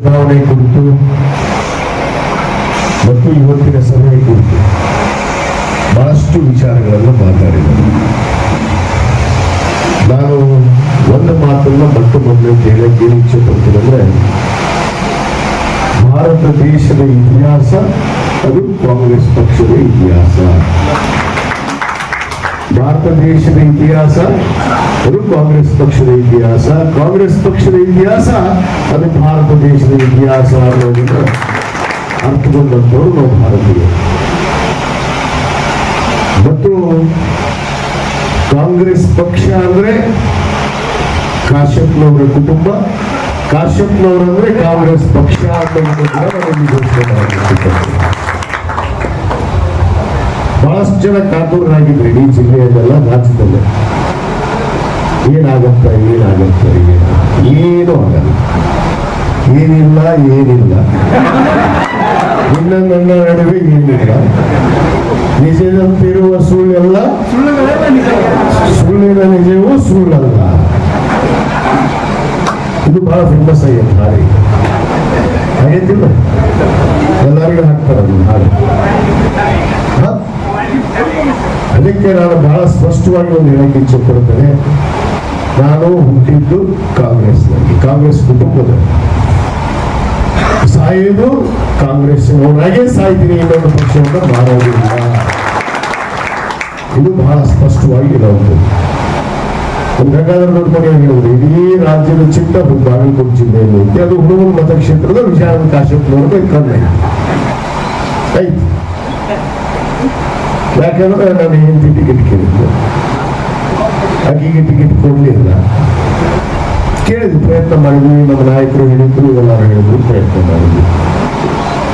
ಚುನಾವಣೆ ಕುರಿತು ಮತ್ತು ಇವತ್ತಿನ ಸಭೆ ಕುರಿತು ಬಹಳಷ್ಟು ವಿಚಾರಗಳನ್ನು ಮಾತಾಡಿದರು ನಾನು ಒಂದು ಮಾತನ್ನು ಮತ್ತೊಮ್ಮೆ ಹೇಳಕ್ಕೆ ಇಚ್ಛೆ ಪಡ್ತೀನಂದ್ರೆ ಭಾರತ ದೇಶದ ಇತಿಹಾಸ ಅದು ಕಾಂಗ್ರೆಸ್ ಪಕ್ಷದ ಇತಿಹಾಸ. ಭಾರತ ದೇಶದ ಇತಿಹಾಸ ಅದು ಕಾಂಗ್ರೆಸ್ ಪಕ್ಷದ ಇತಿಹಾಸ. ಕಾಂಗ್ರೆಸ್ ಪಕ್ಷದ ಇತಿಹಾಸ ಅದು ಭಾರತ ದೇಶದ ಇತಿಹಾಸ ಅನ್ನೋದನ್ನ ಅರ್ಥಗೊಂಡಂಥವ್ರು ನಾವು ಭಾರತೀಯರು. ಮತ್ತು ಕಾಂಗ್ರೆಸ್ ಪಕ್ಷ ಅಂದ್ರೆ ಕಾಶ್ಯಪ್ನವರ ಕುಟುಂಬ. ಕಾಶ್ಯಪ್ನವರಂದ್ರೆ ಕಾಂಗ್ರೆಸ್ ಪಕ್ಷ ಅನ್ನೋದನ್ನ ಕೂಡ ನಾವು ಇಲ್ಲಿ ಘೋಷಣೆ ಮಾಡಬೇಕು ಬಹಳಷ್ಟು ಜನ ಕಾತುರರಾಗಿದ್ರು ಇಡೀ ಜಿಲ್ಲೆಯಲ್ಲೆಲ್ಲ ರಾಜ್ಯದಲ್ಲೇ. ಏನಾಗತ್ತ ಏನಾಗತ್ತ ಏನು ಆಗಲ್ಲ. ಏನಿಲ್ಲ ಏನಿಲ್ಲ. ನನ್ನ ನಡುವೆ ಏನಿಲ್ಲ. ನಿಜದಂತಿರುವ ಸುಳ್ಳೆಲ್ಲ. ಸುಳ್ಳಿನ ನಿಜವೂ ಸುಳ್ಳಲ್ಲ. ಇದು ಬಹಳ ಫೇಮಸ್ ಆಗೈತೆ ಹಾಗೆ ಹಾಗೆ ಎಲ್ಲರಿಗೂ ಹಾಕ್ತಾರೆ ಹಾಗೆ? ಅದಕ್ಕೆ ನಾನು ಬಹಳ ಸ್ಪಷ್ಟವಾಗಿ ಒಂದು ಹೇಳಕ್ಕೆ ಇಚ್ಛೆ ಪಡ್ತೇನೆ ನಾನು ಹುಟ್ಟಿದ್ದು ಕಾಂಗ್ರೆಸ್ನಲ್ಲಿ. ಕಾಂಗ್ರೆಸ್ ಕುಟುಂಬದಲ್ಲಿ ಸಾಯೋದು ಕಾಂಗ್ರೆಸ್ಸಿನವರಾಗೆ ಸಾಯ್ತೀನಿ ಇನ್ನೊಂದು ಪಕ್ಷವನ್ನು ಮಾಡೋದಿಲ್ಲ. ಇದು ಬಹಳ ಸ್ಪಷ್ಟವಾಗಿ ಇರೋದು ಗಂಗಾಧರ ನೋಡ್ಕೊಂಡು ಹೇಳ್ಬೋದು ಇಡೀ ರಾಜ್ಯದ ಚಿಟ್ಟ ಬಾಗಲಕೋಟೆ ಜಿಲ್ಲೆಯಲ್ಲಿ ಐತಿ ಅದು ಹುಡುಗನ ಮತಕ್ಷೇತ್ರದ ವಿಚಾರ ಕಾಶ್ಯಪ್ನವ್ರಿಗೆ ಕಣ್ಣೆ ಐತಿ ಯಾಕಂದ್ರೆ ನಾನು ಹೆಂಡತಿ ಟಿಕೆಟ್ ಕೇಳಿದ್ದೆ. ಆಕೆಗೆ ಟಿಕೆಟ್ ಕೊಡಲಿಲ್ಲ. ಕೇಳಿದ್ವಿ ಪ್ರಯತ್ನ ಮಾಡಿದ್ವಿ, ನಮ್ಮ ನಾಯಕರು ಹೇಳಿದ್ರು, ಎಲ್ಲರೂ ಹೇಳಿದ್ರು, ಪ್ರಯತ್ನ ಮಾಡಿದ್ವಿ.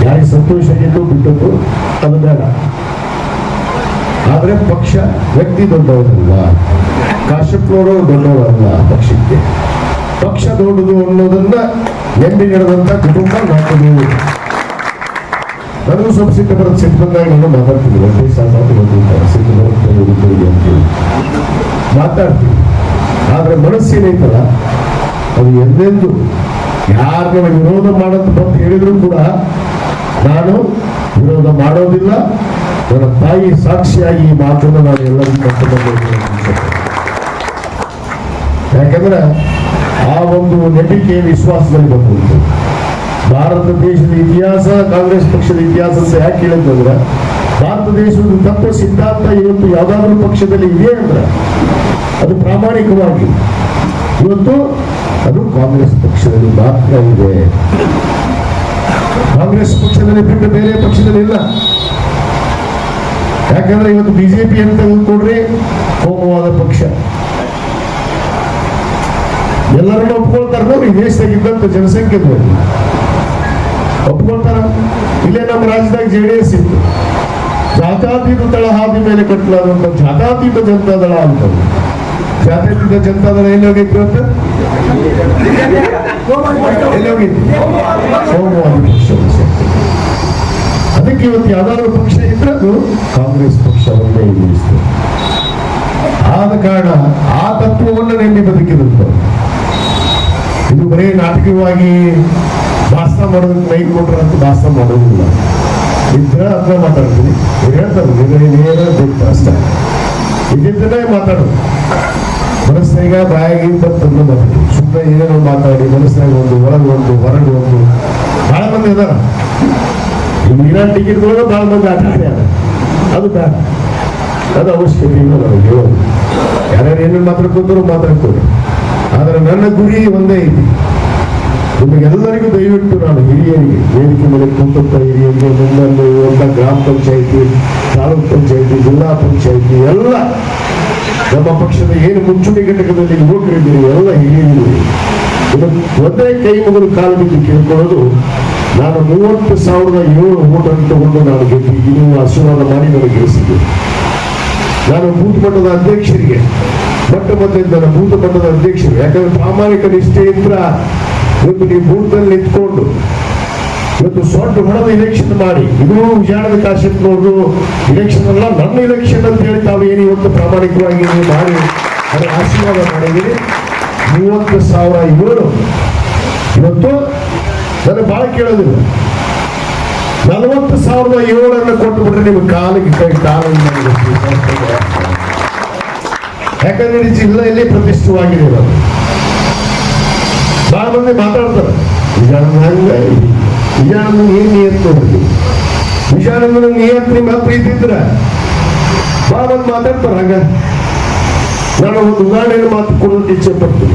ಯಾರಿಗೆ ಸಂತೋಷ ಆಗಿದ್ದು ಬಿಟ್ಟದ್ದು ಅದು ಬೇಡ ಆದ್ರೆ ಪಕ್ಷ ವ್ಯಕ್ತಿ ದೊಡ್ಡವರಲ್ಲ ಕಾಶಪ್ಪನವರು ದೊಡ್ಡವರಲ್ಲ ಪಕ್ಷಕ್ಕೆ? ಪಕ್ಷ ದೊಡ್ಡದು ಅನ್ನೋದನ್ನ ಎಲ್ಲಿ ನಡೆದಂತ ಕುಟುಂಬ ನಾಲ್ಕು ನನಗೂ ಸ್ವಲ್ಪ ಸಿಟ್ಟು ಬರುತ್ತೆ ಸಿಟ್ಟು ಬಂದಾಗ ನಾನು ಮಾತಾಡ್ತೀನಿ. ಒಂದೇ ಸಾಕು ಬಂದಿರ್ತಾರೆ ಸಿಟ್ಟು ಬರುತ್ತೆ ಹುಡುಗರಿಗೆ ಅಂತೇಳಿ ಮಾತಾಡ್ತೀನಿ. ಆದ್ರೆ ಮನಸ್ಸೇನೈತಲ್ಲ ಅದು ಎಂದೆಂದು ಯಾರನ್ನ ವಿರೋಧ ಮಾಡೋದು ಬಂದು ಹೇಳಿದ್ರು ಕೂಡ ನಾನು ವಿರೋಧ ಮಾಡೋದಿಲ್ಲ. ನನ್ನ ತಾಯಿ ಸಾಕ್ಷಿಯಾಗಿ ಈ ಮಾತನ್ನು ನಾನು ಎಲ್ಲರಿಗೂ ಕರ್ತವ್ಯ ಯಾಕಂದ್ರೆ ಆ ಒಂದು ನಂಬಿಕೆ ವಿಶ್ವಾಸದಲ್ಲಿ ಬಂದಿತ್ತು ಭಾರತ ದೇಶದ ಇತಿಹಾಸ, ಕಾಂಗ್ರೆಸ್ ಪಕ್ಷದ ಇತಿಹಾಸ ಅಂತ ಯಾಕೆ ಹೇಳಿದ್ರೆ ಭಾರತ ದೇಶದ ತತ್ವ ಸಿದ್ಧಾಂತ ಇವತ್ತು ಯಾವ್ದಾದ್ರು ಪಕ್ಷದಲ್ಲಿ ಇದೆ ಅಂದ್ರೆ, ಅದು ಪ್ರಾಮಾಣಿಕವಾಗಿ. ಇವತ್ತು ಅದು ಕಾಂಗ್ರೆಸ್ ಪಕ್ಷದಲ್ಲಿ ಮಾತ್ರ ಇದೆ. ಕಾಂಗ್ರೆಸ್ ಪಕ್ಷದಲ್ಲಿ ಬಿಟ್ಟು ಬೇರೆ ಪಕ್ಷದಲ್ಲಿ ಇಲ್ಲ. ಯಾಕಂದ್ರೆ ಇವತ್ತು ಬಿಜೆಪಿ ಅಂತ ತೆಗೆದುಕೊಡ್ರಿ ಕೋಮವಾದ ಪಕ್ಷ. ಎಲ್ಲರನ್ನೂ ಒಪ್ಕೊಳ್ತಾರೆ ನೋಡಿ ದೇಶದಾಗಿದ್ದಂತ ಜನಸಂಖ್ಯೆ ಒಪ್ಕೊಳ್ತಾರ? ಇಲ್ಲೇ ನಮ್ಮ ರಾಜ್ಯದಾಗ ಜೆ ಡಿ ಎಸ್ ಇತ್ತು. ಜಾತ್ಯಾತೀತ ತಳಹಾದಿ ಮೇಲೆ ಕಟ್ಟಲಾದಂತ ಜಾತ್ಯಾತೀತ ಜನತಾ ದಳ ಅಂತ. ಜಾತ್ಯತೀತ ಜನತಾ ದಳ ಎಲ್ಲಿ ಹೋಗಿತ್ತು ಅಂತ ಎಲ್ಲಿ ಹೋಗಿತ್ತು ಅದಕ್ಕೆ ಇವತ್ತು ಯಾವ್ದಾದ್ರು ಪಕ್ಷ ಇದ್ರೆ ಅದು ಕಾಂಗ್ರೆಸ್ ಪಕ್ಷ ಒಂದೇ ಉಳಿಸ್ತು ಆದ ಕಾರಣ ಆ ತತ್ವವನ್ನು ನೆಮ್ಮಿ ಬದುಕಿದಂತ ಇದು ಬರೀ ನಾಟಕವಾಗಿ ಮಾಡೋದಕ್ಕೆ ಮೈ ಕೊಟ್ರೆ ಅಂತ ಭಾಷಣ ಮಾಡೋದಿಲ್ಲ. ಇದ್ರೆ ಅದನ್ನ ಮಾತಾಡ್ತೀನಿ. ಹೇಳ್ತಾರೆ ನಿಮಗೆ ನೇರ ಗೊತ್ತು ಅಷ್ಟೇ. ಇದ್ದಿದ್ದನ್ನೇ ಮಾತಾಡೋದು. ಮನಸ್ಸಿನಾಗ ಬಾಯಾಗಿ ಬಂತಂದು ಮಾತಾಡಿ. ಸುಮ್ಮನೆ ಏನೇನೋ ಮಾತಾಡಿ, ಮನಸ್ಸಿನಾಗ ಒಂದು ಹೊರಗೆ ಒಂದು ಹೊರಗೆ ಒಂದು. ಭಾಳ ಮಂದಿ ಇದಾರ. ನೀರಾ ಟಿಕೆಟ್ ಒಳಗೆ ಬಹಳ ಮಂದಿ ಆಟ ಆಡ್ಯಾರ ಅದು. ಬೇಡ ಅದು ಅವಶ್ಯಕತೆ ಇಲ್ಲ ನಮಗೆ. ಯಾರ್ಯಾರು ಏನೇನು ಮಾತಾಡ್ಕೊತಾರೋ ಮಾತಾಡ್ತಾರೆ ಆದರೆ ನನ್ನ ಗುರಿ ಒಂದೇ ಐತಿ ನಿಮಗೆಲ್ಲರಿಗೂ ದಯವಿಟ್ಟು ನಾನು ಹಿರಿಯರಿಗೆ, ವೇದಿಕೆ ಮೇಲೆ ಕುಂತ ಹಿರಿಯರಿಗೆ ನಮ್ಮಲ್ಲಿ ಎಲ್ಲ ಗ್ರಾಮ ಪಂಚಾಯಿತಿ, ತಾಲೂಕ್ ಪಂಚಾಯಿತಿ, ಜಿಲ್ಲಾ ಪಂಚಾಯಿತಿ, ಎಲ್ಲ ನಮ್ಮ ಪಕ್ಷದ ಏನು ಮುಂಚೂಣಿ ಘಟಕದಲ್ಲಿ ಯುವಕರಿದ್ದೀರಿ, ಎಲ್ಲ ಹಿರಿಯರಿದ್ದೀರಿ. ಇದು ಒಂದೇ ಕೈ ಮುಗಿದು ಕಾಲು ಬಿದ್ದು ಕೇಳ್ಕೊಳ್ಳೋದು, ನಾನು ಮೂವತ್ತು ಸಾವಿರದ ಏಳು ಓಟನ್ನು ತಗೊಂಡು ನಾನು ಗೆದ್ದು ನೀವು ಆಶೀರ್ವಾದ ಮಾಡಿ ನನಗೆ ಗೆಲ್ಲಿಸಿದ್ದೆ. ನಾನು ಬೂತ್ ಮಟ್ಟದ ಅಧ್ಯಕ್ಷರಿಗೆ, ಮೊಟ್ಟ ಮೊದಲಿಂದ ಬೂತ್ ಮಟ್ಟದ ಅಧ್ಯಕ್ಷರು, ಯಾಕಂದ್ರೆ ಪ್ರಾಮಾಣಿಕ ನಿಷ್ಠೆಯಿಂದ ಇವತ್ತು ನೀವು ಬೂತ್ನಲ್ಲಿ ನಿಂತ್ಕೊಂಡು ಇವತ್ತು ಸೊಡ್ಡ ಹಣದ ಇಲೆಕ್ಷನ್ ಮಾಡಿ, ಇದು ವಿಜಯನಗರ ನೋಡು ಇಲೆಕ್ಷನ್ ಅಲ್ಲ ನನ್ನ ಇಲೆಕ್ಷನ್ ಅಂತ ಹೇಳಿ ಏನು ಇವತ್ತು ಪ್ರಾಮಾಣಿಕವಾಗಿ ನೀವು ಮಾಡಿ ಅದರ ಆಶೀರ್ವಾದ ಮಾಡಿದ್ದೀರಿ. ಮೂವತ್ತು ಸಾವಿರ ಏಳು ಇವತ್ತು ನನಗೆ ಭಾಳ ಕೇಳೋದಿಲ್ಲ. ನಲವತ್ತು ಸಾವಿರದ ಏಳನ್ನು ಕೊಟ್ಟು ಬಿಟ್ರೆ ನಿಮ್ಗೆ ಕಾಲಿಗೆ ಕೈ, ಕಾಲಿಗೆ ಯಾಕಂದ್ರೆ ಜಿಲ್ಲೆಯಲ್ಲಿ ಪ್ರತಿಷ್ಠವಾಗಿದೆ ಇರೋದು ಭಾಳ ಮಂದಿ ಮಾತಾಡ್ತಾರೆ ವಿಜಯಾನಂದ ಹಂಗ ವಿಜಯಾನಂದ ಏನ್ ನಿಯತ್ ನೋಡ್ರಿ? ವಿಜಯಾನಂದನ ನಿಯತ್ ನಿಮ್ಮ ಪ್ರೀತಿ ಇದ್ರ ಭಾಳ ಮಂದಿ ಮಾತಾಡ್ತಾರೆ ಹಂಗ ನಾನು ಒಂದು ಉದಾಹರಣೆಯನ್ನು ಮಾತು ಕೊಡೋದು ಇಚ್ಛೆ ಪಡ್ತೀನಿ.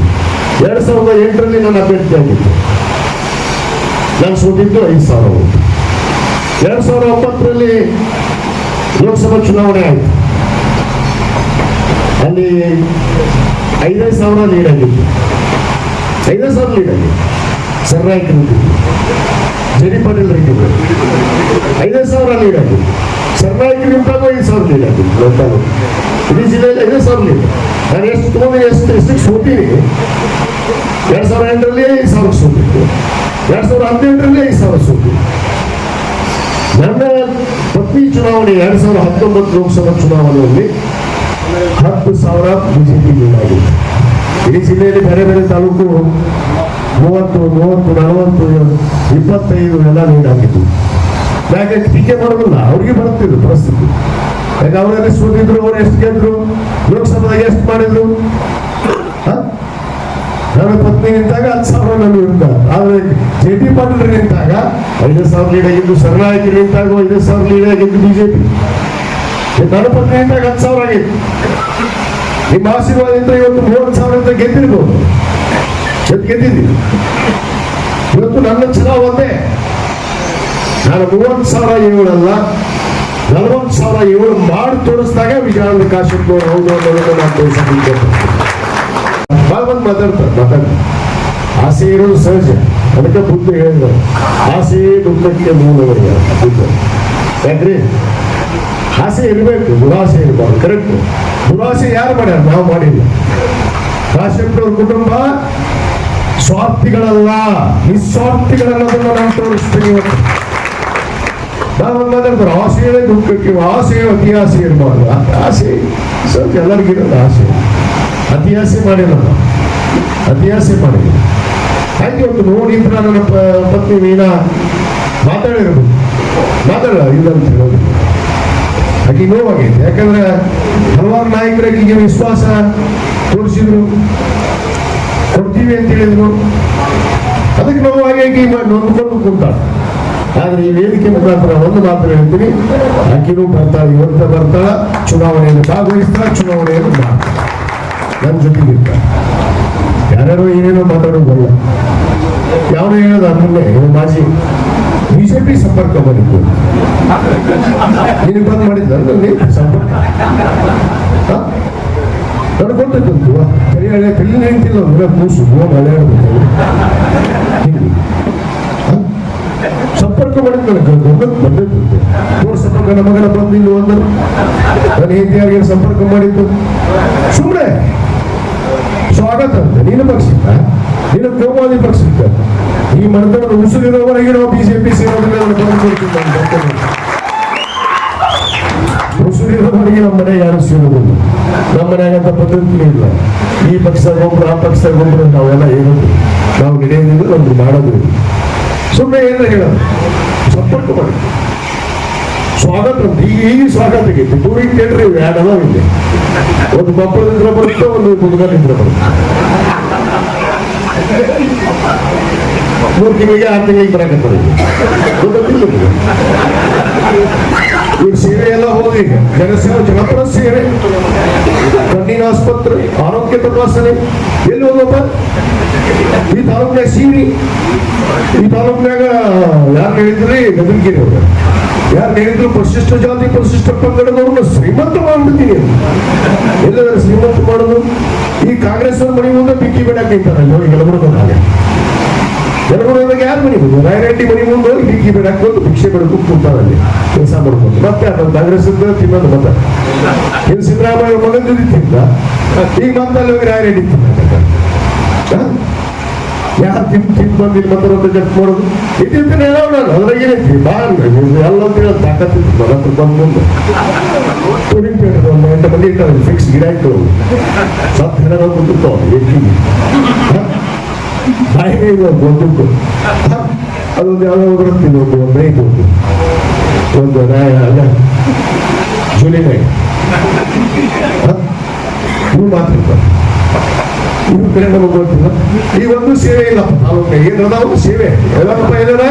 ಎರಡ್ ಸಾವಿರದ ಎಂಟರಲ್ಲಿ ನಾನು ಅಭ್ಯರ್ಥಿ ಆಗಿದ್ದೆ. ನಾನು ಸೋತಿದ್ದು ಐದು ಸಾವಿರ ಓಟು ಎರಡ್ ಸಾವಿರದ ಒಂಬತ್ತರಲ್ಲಿ ಲೋಕಸಭಾ ಚುನಾವಣೆ ಆಯಿತು. ಅಲ್ಲಿ ಐದೈದು ಸಾವಿರ ಲೀಡ್ ಆಗಿತ್ತು ಐದೈದು ಸಾವಿರ ಸರ್ನಾಯಕ್ ನಿಂತಿದ್ದು ಜರಿ ಪಾಟೀಲ್ ರೆಡ್ಡಿ ಐದೇ ಸಾವಿರ ಲೀಡ್ ಆಗಿತ್ತು ಸರ್ನಾಯ್ಕ ನಿಂತಾಗ ಐದು ಸಾವಿರ ಲೀಡ್ ಆಗಿತ್ತು ಲೋಕಲ್ ಇಡೀ ಜಿಲ್ಲೆಯಲ್ಲಿ ಐದೇ ಸಾವಿರ ಲೀಡ್ ನಾನು ಎಷ್ಟು ತೊಗೊಂಡು, ಎಷ್ಟು ಎಷ್ಟಕ್ಕೆ ಸೋತೀನಿ ಎರಡು ಸಾವಿರ ಎಂಟರಲ್ಲಿ ಐದು ಸಾವಿರ ಸೋತಿತ್ತು ಎರಡು ಸಾವಿರ ಹದಿನೆಂಟರಲ್ಲಿ ಐದು ಸಾವಿರ ಸೋತಿತ್ತು ನನ್ನ ಪತ್ನಿ ಚುನಾವಣೆ ಎರಡು ಸಾವಿರದ ಹತ್ತೊಂಬತ್ತು ಲೋಕಸಭಾ ಚುನಾವಣೆಯಲ್ಲಿ ಹತ್ತು ಸಾವಿರ ಬಿಜೆಪಿ ಲೀಡಾಗಿತ್ತು ಇಡೀ ಜಿಲ್ಲೆಯಲ್ಲಿ ಬೇರೆ ಬೇರೆ ತಾಲೂಕು ಮೂವತ್ತು ಮೂವತ್ತು, ನಲವತ್ತು, ಇಪ್ಪತ್ತೈದು ಎಲ್ಲ ಲೀಡಾಗಿತ್ತು ಯಾಕೆ? ಟೀಕೆ ಮಾಡೋದಿಲ್ಲ. ಅವ್ರಿಗೆ ಬರ್ತಿದ್ರು ಪರಿಸ್ಥಿತಿ. ಯಾಕೆ? ಅವರಲ್ಲಿ ಸೋತಿದ್ರು ಅವ್ರು ಎಷ್ಟು ಗೆದ್ರು? ಲೋಕಸಭಾದಾಗ ಎಷ್ಟು ಮಾಡಿದ್ರು? ನನ್ನ ಪತ್ನಿ ನಿಂತಾಗ ಹತ್ತು ಸಾವಿರ ನನ್ನ ವಿರುದ್ಧ ಆದರೆ ಜೆ ಪಿ ಪಾಟೀಲ್ ನಿಂತಾಗ ಐದು ಸಾವಿರ ಲೀಡ್ ಆಗಿದ್ದು ಶರಣಾರ್ಥಿ ನಿಂತಾಗ ಐದು ಸಾವಿರ ಲೀಡ್ ಆಗಿದ್ದು ಬಿಜೆಪಿ ನನ್ನ ಪತ್ನಿ ನಿಂತಾಗ ಹತ್ತು ಸಾವಿರ ಆಗಿತ್ತು. ನಿಮ್ಮ ಆಶೀರ್ವಾದದಿಂದ ಇವತ್ತು ಮೂವತ್ತು ಅಂತ ಗೆದ್ದಿರ್ಬೋದು. ಚೆತ್ ಗೆದ್ದಿದ್ದೀವಿ ಇವತ್ತು ನನ್ನ ಚುನಾವ್ ಒಂದೇ ನಾನು ಮೂವತ್ತು ಸಾವಿರ ಏಳಲ್ಲ ನಲವತ್ತು ಸಾವಿರ ಏಳು ಮಾಡಿ ತೋರಿಸಿದಾಗ ವಿಜಯಾನಂದ ಕಾಶ್ಯಪ್ ಹೌದು ಅನ್ನೋದನ್ನ ನಾನು ತೋರಿಸಿದ್ದೆ ಭಾಳ ಮಂದಿ ಮಾತಾಡ್ತಾರೆ ಮಾತಾಡಿ. ಆಸೆ ಇರೋದು ಸಹಜ. ಅದಕ್ಕೆ ಬುದ್ಧ ಹೇಳಿದ್ರು. ಆಸೆ ದುಃಖಕ್ಕೆ ಮೂಲವರಿಗೆ ಬುದ್ಧ. ಯಾಕ್ರಿ? ಆಸೆ ಇರಬೇಕು, ದುರಾಸೆ ಇರಬಾರ್ದು ಕರೆಕ್ಟ್ ದುರಾಸೆ ಯಾರು ಮಾಡ್ಯಾರ? ನಾವು ಮಾಡಿಲ್ಲ ಕಾಶ್ಯಪ್ನವ್ರ ಕುಟುಂಬ ಸ್ವಾರ್ಥಿಗಳಲ್ಲ, ನಿಸ್ವಾರ್ಥಿಗಳನ್ನೋದನ್ನ ನಾನು ತೋರಿಸ್ತೀನಿ ಇವತ್ತು. ನಾವು ಮಾತಾಡ್ತಾರೆ ಆಸೆಗಳೇ ದುಃಖಕ್ಕೆ ಆಸೆ ಅತಿ ಆಸೆ ಇರಬಾರ್ದು. ಆಸೆ, ಸ್ವಲ್ಪ ಎಲ್ಲರಿಗಿರೋದು ಆಸೆ. ಅತಿ ಆಸೆ ಮಾಡಿಲ್ಲ ನಾವು. ಅತಿ ಆಸೆ ಮಾಡಿಲ್ಲ. ಹಾಗೆ ಒಂದು ನೋಡಿದ್ರೆ ನನ್ನ ಪತ್ನಿ ಮೀನಾ ಮಾತಾಡಿರ್ಬೋದು ಮಾತಾಡಲ್ಲ, ಇಲ್ಲ ಅಂತ ಹೇಳೋದಿಲ್ಲ ಆಕೆ ನೋವಾಗೈತೆ ಯಾಕಂದ್ರೆ ಹಲವಾರು ನಾಯಕರ ವಿಶ್ವಾಸ ತೋರಿಸಿದ್ರು. ಕೊಡ್ತೀವಿ ಅಂತ ಹೇಳಿದ್ರು. ಅದಕ್ಕೆ ನೋವಾಗಿ ಮ- ನೊಂದ್ಕೊಂಡು ಕುಂತಾಳೆ ಆದ್ರೆ ಈ ವೇದಿಕೆ ಮುಖಾಂತರ ಒಂದು ಮಾತ್ರ ಹೇಳ್ತೀನಿ. ಆಕೆನೂ ಬರ್ತಾಳೆ ಇವತ್ತ ಬರ್ತಾಳ ಚುನಾವಣೆಯನ್ನು ಭಾಗವಹಿಸ್ತಾಳೆ ಚುನಾವಣೆಯನ್ನು ಮಾಡ್ತಾಳೆ ನನ್ನ ಜೊತೆಗೆ ಯಾರ್ಯಾರೋ ಏನೇನೋ ಮಾತಾಡೋದಲ್ಲ ಯಾವ ಹೇಳೋದು ಅದನ್ನೇ ಮಾಜಿ. ಬಿಜೆಪಿ ಸಂಪರ್ಕ ಬಂದಿತ್ತು. ನೀನು ಬಂದ್ ಮಾಡಿದ್ದ ಸಂಪರ್ಕ? ಗೊತ್ತಿತ್ತು ಸರಿ ಹಳೆ ತಲೆ ನಿಂತಿಲ್ಲ ಅಂದ್ರೆ ಕೂಸು ಹೋಗಿ. ಹಳೆಯಾಡ್ಬೇಕು ಸಂಪರ್ಕ ನನಗೆ ಗಮನಕ್ಕೆ ಬಂದಿತ್ತು ತೋರ್ ಸಂಪರ್ಕ ನಮ್ಮ ಮಗನ ಬಂದಿಲ್ಲ ಒಂದು ನನ್ನ ಹೆಂಡತಿಯಾರಿಗೆ ಸಂಪರ್ಕ ಮಾಡಿದ್ದು? ಸುಮ್ಮನೆ ಸ್ವಾಗತ ಅಂತ. ನೀನು ಪಕ್ಷಿಕ ನೀನು ಕೋಮಾದಿ ಪಕ್ಷಿಕ ಈ ಮನತನದ ಉಸುರಿರೋವರೆಗೆ ನಾವು ಬಿಜೆಪಿ ಸೇರೋದನ್ನ ನಾನು ನಮ್ಮ ಮನೆ ಯಾರು ಸೇರೋದಿಲ್ಲ ನಮ್ಮ ಮನೆಯಾಗಂತ ಪದ್ಧತಿ ಇಲ್ಲ. ಈ ಪಕ್ಷ ಗೊಬ್ಬರ, ಆ ಪಕ್ಷ ಗೊಬ್ಬರ ನಾವೆಲ್ಲ ಹೇಳೋದು ನಾವು ನಡೆಯೋದಿಲ್ಲ ನಮ್ದು ಮಾಡೋದು ಸುಮ್ಮನೆ ಏನ ಹೇಳೋದು ಸಂಪರ್ಕ ಮಾಡಿ. ಸ್ವಾಗತ ಈಗ ಈಗ ಸ್ವಾಗತ ಆಗೈತಿ ಟೂರಿಂಗ್ ಕೇಳ್ರಿ ಇವೆ ಎರಡಲ್ಲ ಇದೆ? ಒಂದು ಮಕ್ಕಳಿಂದ ಬರುತ್ತೆ, ಒಂದು ಮುದುಗನಿಂದ ಬರುತ್ತೆ? ಮೂರು ತಿಂಗಳಿಗೆ ಆರು ತಿಂಗಳಿಗೆ ನಿಮಗೆ? ಇವ್ರ ಸೇವೆ ಎಲ್ಲ ಹೋಗಿ ಜನಸೇವೆ ಜನಪರ ಸೇವೆ ಕಣ್ಣಿನ ಆಸ್ಪತ್ರೆ ಆರೋಗ್ಯ ತಪಾಸಣೆ ಎಲ್ಲಿ ಹೋಗಪ್ಪ ಈ ತಾಲೂಕಿನಾಗ ಸೀರಿ ಈ ತಾಲೂಕಿನಾಗ ಯಾರು ಹೇಳಿದ್ರಿ ಗದಗಿರಿ ಅವ್ರು ಯಾರು ಹೇಳಿದ್ರು ಪರಿಶಿಷ್ಟ ಜಾತಿ ಪರಿಶಿಷ್ಟ ಪಂಗಡದವ್ರನ್ನ ಶ್ರೀಮಂತ ಮಾಡ್ಬಿಡ್ತೀನಿ ಎಲ್ಲ ಶ್ರೀಮಂತ ಮಾಡೋದು ಈ ಕಾಂಗ್ರೆಸ್ ಅವ್ರ ಮನೆ ಮುಂದೆ ಬಿಕ್ಕಿ ಬಿಡಕ್ಕೆ ನಿಂತಾರಲ್ಲ ನೋಡಿ ಯಲಬುರ್ಗದಾಗ ಯಲಬುರ್ಗದಾಗ ಯಾರು ಮನೆ ಬಂದು ರಾಯರೆಡ್ಡಿ ಮನೆ ಮುಂದೆ ಹೋಗಿ ಬಿಕ್ಕಿ ಬೇಡ ಹಾಕೊಂಡು ಭಿಕ್ಷೆ ಬಿಡಕ್ಕೆ ಕುಂತಾರಲ್ಲಿ ಕೆಲಸ ಮಾಡ್ಕೊಂಡು. ಮತ್ತೆ ಅದನ್ನು ಕಾಂಗ್ರೆಸ್ ತಿನ್ನೋದು ಮತ್ತೆ ಇಲ್ಲಿ ಸಿದ್ದರಾಮಯ್ಯ ಮಗನ ತಿಂದ ಈಗ ಮತ್ತೆ ಅಲ್ಲಿ ಹೋಗಿ ರಾಯರೆಡ್ಡಿ ತಿನ್ನ ಯಾರು ತಿನ್ ತಿನ್ ಬಂದಿಲ್ಲ ಮತ್ತೆ ಮತ್ತೆ ಜಪ್ ಮಾಡೋದು? ಇದ್ದಿದ್ದೇನೆ ಹೇಳೋಣ. ಅದ್ರಾಗ ಏನೈತಿ? ಬಾ ಎಲ್ಲ ಅಂತ ಹೇಳೋದು ತಾಕತ್ತಿತ್ತು ನನ್ನ ಹತ್ರ ಬಂದು ಮುಂದೆ ಟೂರಿಂಗ್ ಒಂದು ಎಂಟು ಮಂದಿ ಇರ್ತಾರೆ. ಫಿಕ್ಸ್ ಗಿಡ ಇಟ್ಟು ಸತ್ತು ಹೆಣ ಬಂದಿತ್ತು ಎಕ್ಕಿಗೆ ಬಾಯಿಗೆ ಬಂದದ್ದು ಅದೊಂದು ಯಾವುದೋ ಬರುತ್ತೆ ಒಂದು ಒಂದು ಐದು ಒಂದು ಒಂದು ಅಲ್ಲ ಜುಲಿ ನೈ ಇವು ಮಾತ್ರ ಇವು ಕಡೆ ನಮಗೆ ಗೊತ್ತಿಲ್ಲ ಈ ಒಂದು ಸೇವೆ ಇಲ್ಲ ತಾಲೂಕು ಒಂದು ಸೇವೆ ಎಲ್ಲಪ್ಪ ಏನಾರ?